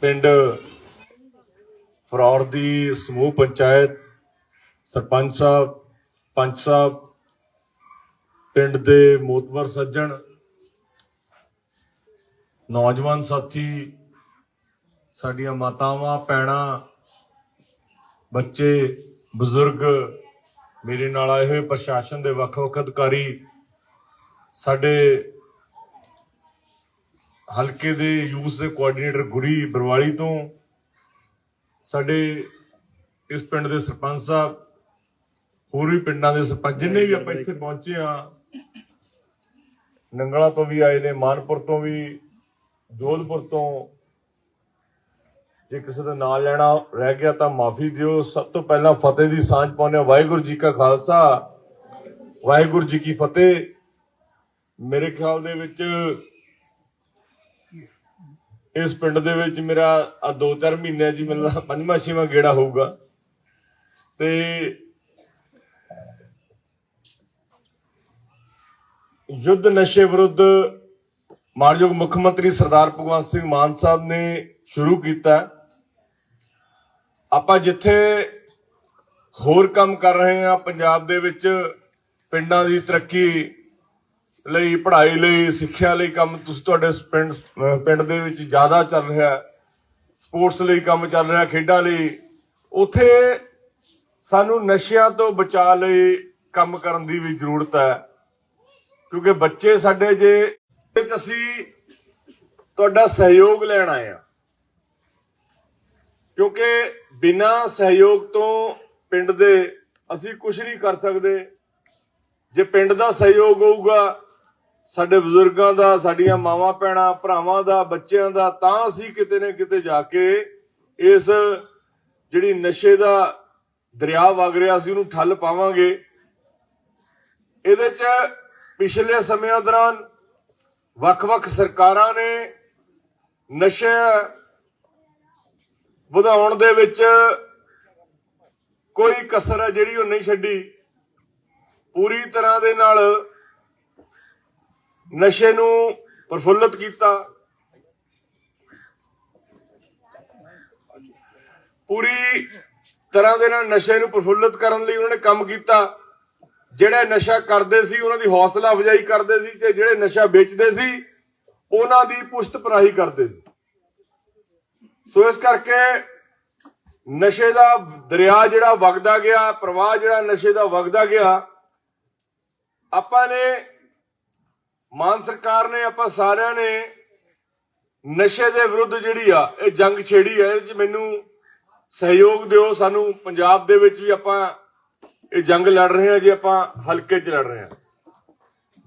ਪਿੰਡ ਫਰੌਰ ਦੀ ਸਮੂਹ ਪੰਚਾਇਤ ਸਰਪੰਚ ਸਾਹਿਬ, ਪੰਚ ਸਾਹਿਬ, ਪਿੰਡ ਦੇ ਮੋਤਬਰ ਸੱਜਣ, ਨੌਜਵਾਨ ਸਾਥੀ, ਸਾਡੀਆਂ ਮਾਤਾਵਾਂ, ਭੈਣਾਂ, ਬੱਚੇ, ਬਜ਼ੁਰਗ, ਮੇਰੇ ਨਾਲ ਆਏ ਹੋਏ ਪ੍ਰਸ਼ਾਸਨ ਦੇ ਵੱਖ-ਵੱਖ ਅਧਿਕਾਰੀ, ਸਾਡੇ ਹਲਕੇ ਦੇ ਯੂਥ ਦੇ ਕੋਆਰਡੀਨੇਟਰ ਗੁਰੀ ਬਰਵਾਲੀ ਤੋਂ ਸਾਡੇ ਇਸ ਪਿੰਡ ਦੇ ਸਰਪੰਚ ਸਾਹਿਬ, ਹੋਰ ਵੀ ਪਿੰਡਾਂ ਦੇ ਸਰਪੰਚ, ਜਿੰਨੇ ਵੀ ਆਪਾਂ ਇੱਥੇ ਪਹੁੰਚੇ ਆ ਨੰਗਲਾ ਤੋਂ ਵੀ ਆਏ ਨੇ, ਮਾਨਪੁਰ ਤੋਂ ਵੀ, ਜੋਧਪੁਰ ਤੋਂ, ਜੇ ਕਿਸੇ ਦਾ ਨਾਮ ਲੈਣਾ ਰਹਿ ਗਿਆ ਤਾਂ ਮਾਫੀ ਦਿਓ। ਸਭ ਤੋਂ ਪਹਿਲਾਂ ਫਤਿਹ ਦੀ ਸਾਂਝ ਪਾਉਂਦੇ ਹਾਂ। ਵਾਹਿਗੁਰੂ ਜੀ ਕਾ ਖਾਲਸਾ, ਵਾਹਿਗੁਰੂ ਜੀ ਕੀ ਫਤਿਹ। ਮੇਰੇ ਖਿਆਲ ਦੇ ਵਿੱਚ ਇਸ ਪਿੰਡ ਦੇ ਵਿੱਚ ਮੇਰਾ ਆ ਦੋ ਚਾਰ ਮਹੀਨਿਆਂ ਜੀ ਹੀ ਮੈਨੂੰ ਪੰਜਵਾਂ, ਛੇਵਾਂ ਗੇੜਾ ਹੋਊਗਾ। ਤੇ ਯੁੱਧ ਨਸ਼ੇ ਵਿਰੁੱਧ ਮਾਨਯੋਗ ਮੁੱਖ ਮੰਤਰੀ ਸਰਦਾਰ ਭਗਵੰਤ ਸਿੰਘ ਮਾਨ ਸਾਹਿਬ ਨੇ ਸ਼ੁਰੂ ਕੀਤਾ। ਆਪਾਂ ਜਿੱਥੇ ਹੋਰ ਕੰਮ ਕਰ ਰਹੇ ਹਾਂ, ਪੰਜਾਬ ਦੇ ਵਿੱਚ ਪਿੰਡਾਂ ਦੀ ਤਰੱਕੀ ਲਈ, ਪੜ੍ਹਾਈ ਲਈ, ਸਿੱਖਿਆ ਲਈ ਕੰਮ ਤੁਸੀਂ ਤੁਹਾਡੇ ਪਿੰਡ ਪਿੰਡ ਦੇ ਵਿੱਚ ਜ਼ਿਆਦਾ ਚੱਲ ਰਿਹਾ ਸਪੋਰਟਸ ਲਈ ਕੰਮ ਚੱਲ ਰਿਹਾ, ਖੇਡਾਂ ਲਈ। ਉਥੇ ਸਾਨੂੰ ਨਸ਼ਿਆਂ ਤੋਂ ਬਚਾਅ ਲਈ ਕੰਮ ਕਰਨ ਦੀ ਵੀ ਜ਼ਰੂਰਤ ਹੈ। ਕਿਉਂਕਿ ਬੱਚੇ ਸਾਡੇ ਜੇ ਵਿੱਚ ਅਸੀਂ ਤੁਹਾਡਾ ਸਹਿਯੋਗ ਲੈਣ ਆਏ ਆ ਕਿਉਂਕਿ ਬਿਨਾਂ ਸਹਿਯੋਗ ਤੋਂ ਪਿੰਡ ਦੇ ਅਸੀਂ ਕੁਝ ਨਹੀਂ ਕਰ ਸਕਦੇ। ਜੇ ਪਿੰਡ ਦਾ ਸਹਿਯੋਗ ਹੋਊਗਾ ਸਾਡੇ ਬਜ਼ੁਰਗਾਂ ਦਾ, ਸਾਡੀਆਂ ਮਾਵਾਂ ਭੈਣਾਂ, ਭਰਾਵਾਂ ਦਾ, ਬੱਚਿਆਂ ਦਾ, ਤਾਂ ਅਸੀਂ ਕਿਤੇ ਨਾ ਕਿਤੇ ਜਾ ਕੇ ਇਸ ਜਿਹੜੀ ਨਸ਼ੇ ਦਾ ਦਰਿਆ ਵਗ ਰਿਹਾ ਸੀ, ਉਹਨੂੰ ਠੱਲ ਪਾਵਾਂਗੇ। ਇਹਦੇ ਚ ਪਿਛਲੇ ਸਮਿਆਂ ਦੌਰਾਨ ਵੱਖ-ਵੱਖ ਸਰਕਾਰਾਂ ਨੇ ਨਸ਼ੇ ਵਧਾਉਣ ਦੇ ਵਿੱਚ ਕੋਈ ਕਸਰ ਹੈ ਜਿਹੜੀ ਉਹ ਨਹੀਂ ਛੱਡੀ। ਪੂਰੀ ਤਰ੍ਹਾਂ ਦੇ ਨਾਲ ਨਸ਼ੇ ਨੂੰ ਪ੍ਰਫੁੱਲਤ ਕੀਤਾ। ਪੂਰੀ ਤਰ੍ਹਾਂ ਦੇ ਨਾਲ ਨਸ਼ੇ ਨੂੰ ਪ੍ਰਫੁੱਲਤ ਕਰਨ ਲਈ ਉਹਨਾਂ ਨੇ ਕੰਮ ਕੀਤਾ। ਜਿਹੜੇ ਨਸ਼ਾ ਕਰਦੇ ਸੀ, ਉਹਨਾਂ ਦੀ ਹੌਸਲਾ ਅਫਜ਼ਾਈ ਕਰਦੇ ਸੀ ਤੇ ਜਿਹੜੇ ਨਸ਼ਾ ਵੇਚਦੇ ਸੀ, ਉਹਨਾਂ ਦੀ ਪੁਸ਼ਤ ਪਰਾਹੀ ਕਰਦੇ ਸੀ। ਸੋ ਇਸ ਕਰਕੇ ਨਸ਼ੇ ਦਾ ਦਰਿਆ ਜਿਹੜਾ ਵਗਦਾ ਗਿਆ, ਪ੍ਰਵਾਹ ਜਿਹੜਾ ਨਸ਼ੇ ਦਾ ਵਗਦਾ ਗਿਆ, ਆਪਾਂ ਨੇ ਮਾਨ ਸਰਕਾਰ ਨੇ ਆਪਾਂ ਸਾਰਿਆਂ ਨੇ ਨਸ਼ੇ ਦੇ ਵਿਰੁੱਧ ਜਿਹੜੀ ਆ, ਇਹ ਜੰਗ ਛੇੜੀ ਹੈ ਇਹ ਚ ਮੈਨੂੰ ਸਹਿਯੋਗ ਦਿਓ। ਸਾਨੂੰ ਪੰਜਾਬ ਦੇ ਵਿੱਚ ਵੀ ਆਪਾਂ ਇਹ ਜੰਗ ਲੜ ਰਹੇ ਹਾਂ, ਜੇ ਆਪਾਂ ਹਲਕੇ 'ਚ ਲੜ ਰਹੇ ਹਾਂ।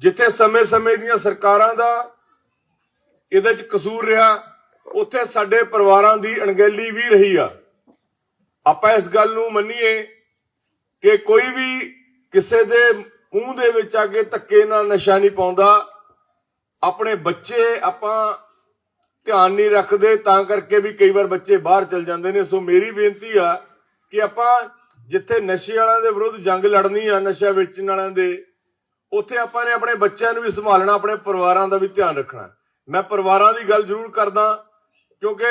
ਜਿੱਥੇ ਸਮੇਂ-ਸਮੇਂ ਦੀਆਂ ਸਰਕਾਰਾਂ ਦਾ ਇਹਦੇ 'ਚ ਕਸੂਰ ਰਿਹਾ, ਉੱਥੇ ਸਾਡੇ ਪਰਿਵਾਰਾਂ ਦੀ ਅਣਗਹਿਲੀ ਵੀ ਰਹੀ ਆ। ਆਪਾਂ ਇਸ ਗੱਲ ਨੂੰ ਮੰਨੀਏ ਕਿ ਕੋਈ ਵੀ ਕਿਸੇ ਦੇ ਮੂੰਹ ਦੇ ਵਿੱਚ ਆ ਕੇ ਧੱਕੇ ਨਾਲ ਨਸ਼ਾ ਨਹੀਂ ਪਾਉਂਦਾ ਆਪਣੇ ਬੱਚੇ ਆਪਾਂ ਧਿਆਨ ਨਹੀਂ ਰੱਖਦੇ, ਤਾਂ ਕਰਕੇ ਵੀ ਕਈ ਵਾਰ ਬੱਚੇ ਬਾਹਰ ਚਲ ਜਾਂਦੇ ਨੇ। ਸੋ ਮੇਰੀ ਬੇਨਤੀ ਆ ਕਿ ਆਪਾਂ ਜਿੱਥੇ ਨਸ਼ੇ ਵਾਲਿਆਂ ਦੇ ਵਿਰੁੱਧ ਜੰਗ ਲੜਨੀ ਆ, ਨਸ਼ਾ ਵੇਚਣ ਵਾਲਿਆਂ ਦੇ, ਉੱਥੇ ਆਪਾਂ ਨੇ ਆਪਣੇ ਬੱਚਿਆਂ ਨੂੰ ਵੀ ਸੰਭਾਲਣਾ, ਆਪਣੇ ਪਰਿਵਾਰਾਂ ਦਾ ਵੀ ਧਿਆਨ ਰੱਖਣਾ। ਮੈਂ ਪਰਿਵਾਰਾਂ ਦੀ ਗੱਲ ਜ਼ਰੂਰ ਕਰਦਾ, ਕਿਉਂਕਿ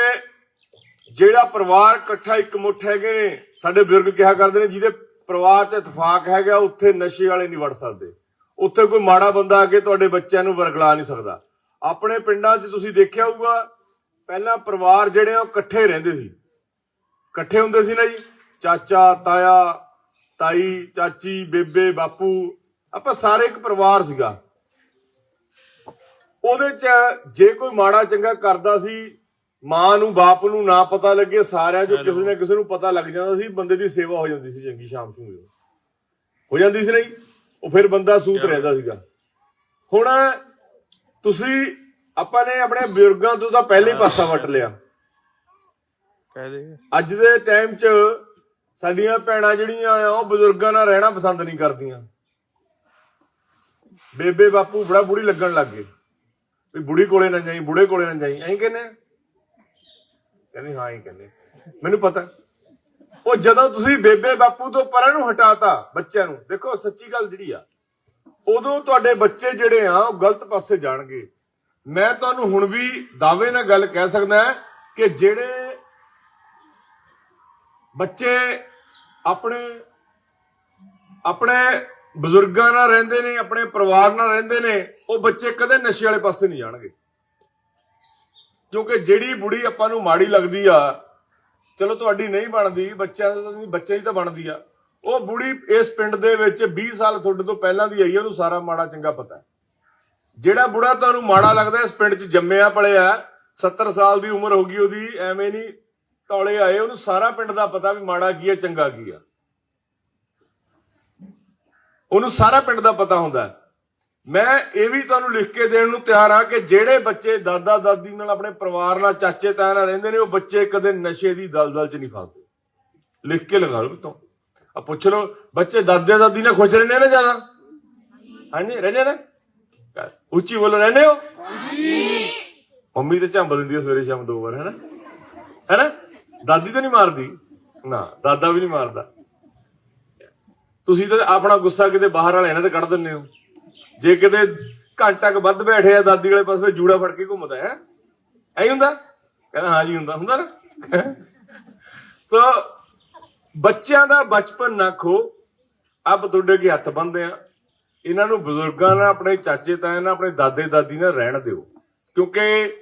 ਜਿਹੜਾ ਪਰਿਵਾਰ ਇਕੱਠਾ ਇੱਕ ਮੁੱਠ ਹੈਗੇ ਨੇ, ਸਾਡੇ ਬਜ਼ੁਰਗ ਕਿਹਾ ਕਰਦੇ ਨੇ, ਜਿਹਦੇ ਪਰਿਵਾਰ 'ਚ ਇਤਫਾਕ ਹੈਗਾ, ਉੱਥੇ ਨਸ਼ੇ ਵਾਲੇ ਨਹੀਂ ਵੜ ਸਕਦੇ। ਉੱਥੇ ਕੋਈ ਮਾੜਾ ਬੰਦਾ ਆ ਕੇ ਤੁਹਾਡੇ ਬੱਚਿਆਂ ਨੂੰ ਵਰਗਲਾ ਨਹੀਂ ਸਕਦਾ। ਆਪਣੇ ਪਿੰਡਾਂ 'ਚ ਤੁਸੀਂ ਦੇਖਿਆ ਹੋਊਗਾ, ਪਹਿਲਾਂ ਪਰਿਵਾਰ ਜਿਹੜੇ ਆ ਉਹ ਇਕੱਠੇ ਰਹਿੰਦੇ ਸੀ। ਇਕੱਠੇ ਹੁੰਦੇ ਸੀ ਨਾ ਜੀ, ਚਾਚਾ, ਤਾਇਆ, ਤਾਈ, ਚਾਚੀ, ਬੇਬੇ, ਬਾਪੂ, ਆਪਾਂ ਸਾਰੇ ਇੱਕ ਪਰਿਵਾਰ ਸੀਗਾ। ਉਹਦੇ 'ਚ ਜੇ ਕੋਈ ਮਾੜਾ ਚੰਗਾ ਕਰਦਾ ਸੀ, ਮਾਂ ਨੂੰ, ਬਾਪ ਨੂੰ ਨਾ ਪਤਾ ਲੱਗੇ, ਸਾਰਿਆਂ ਜੋ ਕਿਸੇ ਨਾ ਕਿਸੇ ਨੂੰ ਪਤਾ ਲੱਗ ਜਾਂਦਾ ਸੀ, ਬੰਦੇ ਦੀ ਸੇਵਾ ਹੋ ਜਾਂਦੀ ਸੀ ਚੰਗੀ ਸ਼ਾਮ ਨੂੰ ਹੋ ਜਾਂਦੀ ਸੀ ਨਹੀਂ ਉਹ ਫਿਰ ਬੰਦਾ ਸੂਤ ਰਹਿੰਦਾ ਸੀਗਾ। ਹੁਣ ਤੁਸੀਂ ਆਪਾਂ ਨੇ ਆਪਣੇ ਬਜ਼ੁਰਗਾਂ ਤੋਂ ਤਾਂ ਪਹਿਲੇ ਹੀ ਪਾਸਾ ਵਟ ਲਿਆ। ਕਹਿ ਦੇ। ਅੱਜ ਦੇ ਟਾਈਮ 'ਚ ਸਾਡੀਆਂ ਭੈਣਾਂ ਜਿਹੜੀਆਂ ਆ ਉਹ ਬਜ਼ੁਰਗਾਂ ਨਾਲ ਰਹਿਣਾ ਪਸੰਦ ਨਹੀਂ ਕਰਦੀਆਂ। ਬੇਬੇ ਬਾਪੂ ਬੜਾ ਬੁੜੀ ਲੱਗਣ ਲੱਗ ਗਏ। ਵੀ ਬੁੜੀ ਕੋਲੇ ਨਾ ਜਾਈ ਬੁੜੇ ਕੋਲੇ ਨਾ ਜਾਈ। ਐਂ ਕਹਿੰਦੇ? ਕਹਿੰਦੇ ਹਾਂ ਹੀ ਕਹਿੰਦੇ ਮੈਨੂੰ ਪਤਾ। ਉਹ ਜਦੋਂ ਤੁਸੀਂ ਬੇਬੇ ਬਾਪੂ ਤੋਂ ਪਰਾਂ ਨੂੰ ਹਟਾਤਾ ਬੱਚਿਆਂ ਨੂੰ, ਦੇਖੋ ਸੱਚੀ ਗੱਲ ਜਿਹੜੀ ਆ, ਉਦੋਂ ਤੁਹਾਡੇ ਬੱਚੇ ਜਿਹੜੇ ਆ, ਉਹ ਗਲਤ ਪਾਸੇ ਜਾਣਗੇ। ਮੈਂ ਤੁਹਾਨੂੰ ਹੁਣ ਵੀ ਦਾਅਵੇ ਨਾਲ ਗੱਲ ਕਹਿ ਸਕਦਾ ਕਿ ਜਿਹੜੇ ਬੱਚੇ ਆਪਣੇ ਆਪਣੇ ਬਜ਼ੁਰਗਾਂ ਨਾਲ ਰਹਿੰਦੇ ਨੇ, ਆਪਣੇ ਪਰਿਵਾਰ ਨਾਲ ਰਹਿੰਦੇ ਨੇ, ਉਹ ਬੱਚੇ ਕਦੇ ਨਸ਼ੇ ਵਾਲੇ ਪਾਸੇ ਨਹੀਂ ਜਾਣਗੇ। ਕਿਉਂਕਿ ਜਿਹੜੀ ਬੁੜੀ ਆਪਾਂ ਨੂੰ ਮਾੜੀ ਲੱਗਦੀ ਆ ਚਲੋ ਤੁਹਾਡੀ ਨਹੀਂ ਬਣਦੀ, ਬੱਚਿਆਂ ਦਾ ਤਾਂ ਨਹੀਂ ਬੱਚੇ ਦੀ ਤਾਂ ਬਣਦੀ ਆ। ਉਹ ਬੁੜੀ ਇਸ ਪਿੰਡ ਦੇ ਵਿੱਚ 20 ਸਾਲ ਤੁਹਾਡੇ ਤੋਂ ਪਹਿਲਾਂ ਦੀ ਆਈ ਆ, ਉਹਨੂੰ ਸਾਰਾ ਮਾੜਾ ਚੰਗਾ ਪਤਾ ਜਿਹੜਾ ਬੁੜਾ ਤੁਹਾਨੂੰ ਮਾੜਾ ਲੱਗਦਾ, ਇਸ ਪਿੰਡ 'ਚ ਜੰਮਿਆ ਪਲਿਆ 70 ਸਾਲ ਦੀ ਉਮਰ ਹੋ ਗਈ ਉਹਦੀ, ਐਵੇਂ ਨਹੀਂ ਤੌਲੇ ਆਏ, ਉਹਨੂੰ ਸਾਰਾ ਪਿੰਡ ਦਾ ਪਤਾ ਵੀ ਮਾੜਾ ਕੀ ਹੈ ਚੰਗਾ ਕੀ ਆ। ਉਹਨੂੰ ਸਾਰਾ ਪਿੰਡ ਦਾ ਪਤਾ ਹੁੰਦਾ ਮੈਂ ਇਹ ਵੀ ਤੁਹਾਨੂੰ ਲਿਖ ਕੇ ਦੇਣ ਨੂੰ ਤਿਆਰ ਹਾਂ ਕਿ ਜਿਹੜੇ ਬੱਚੇ ਦਾਦਾ ਦਾਦੀ ਨਾਲ ਆਪਣੇ ਪਰਿਵਾਰ ਨਾਲ ਚਾਚੇ ਤਾਇਆ ਨਾਲ ਰਹਿੰਦੇ ਨੇ, ਉਹ ਬੱਚੇ ਕਦੇ ਨਸ਼ੇ ਦੀ ਦਲਦਲ 'ਚ ਨਹੀਂ ਫਸਦੇ। ਲਿਖ ਕੇ ਲਗਾ ਲਓ ਤੋਂ ਆ ਪੁੱਛ ਲਓ, ਬੱਚੇ ਦਾਦੇ ਦਾਦੀ ਨਾਲ ਖੁਸ਼ ਰਹਿੰਦੇ ਨੇ ਜ਼ਿਆਦਾ? ਹਾਂਜੀ, ਰਹਿੰਦੇ ਨੇ? ਉੱਚੀ ਬੋਲੋ, ਰਹਿੰਦੇ ਹੋ? ਮੰਮੀ ਤੇ ਝੰਬ ਦਿੰਦੀ ਹੈ ਸਵੇਰੇ ਸ਼ਾਮ ਦੋ ਵਾਰ, ਹੈਨਾ? ਹੈਨਾ? ਦਾਦੀ ਤਾਂ ਨਹੀਂ ਮਾਰਦੀ। ਨਾ, ਦਾਦਾ ਵੀ ਨਹੀਂ ਮਾਰਦਾ। ਤੁਸੀਂ ਤਾਂ ਆਪਣਾ ਗੁੱਸਾ ਕਿਤੇ ਬਾਹਰ ਵਾਲੇ ਇਹਨਾਂ ਤੇ ਕੱਢ ਦਿੰਦੇ ਹੋ। ਜੇ ਕਿਤੇ ਘੰਟਾ ਕੁ ਵੱਧ ਬੈਠੇ ਆ, ਦਾਦੀ ਵਾਲੇ ਪਾਸੇ ਜੂੜਾ ਫੜ ਕੇ ਘੁੰਮਦਾ ਹੈ। ਐਂ ਹੁੰਦਾ? ਕਹਿੰਦਾ, ਹਾਂ ਜੀ, ਹੁੰਦਾ ਹੁੰਦਾ ਨਾ। ਸੋ ਬੱਚਿਆਂ ਦਾ ਬਚਪਨ ਨਾ ਖੋ। ਅਬ ਤੁਹਾਡੇ ਅੱਗੇ ਹੱਥ ਬੰਨਦੇ ਆ। ਇਹਨਾਂ ਨੂੰ ਬਜ਼ੁਰਗਾਂ ਨਾਲ, ਆਪਣੇ ਚਾਚੇ ਤਾਏ ਨਾਲ, ਆਪਣੇ ਦਾਦੇ ਦਾਦੀ ਨਾਲ ਰਹਿਣ ਦਿਓ। ਕਿਉਂਕਿ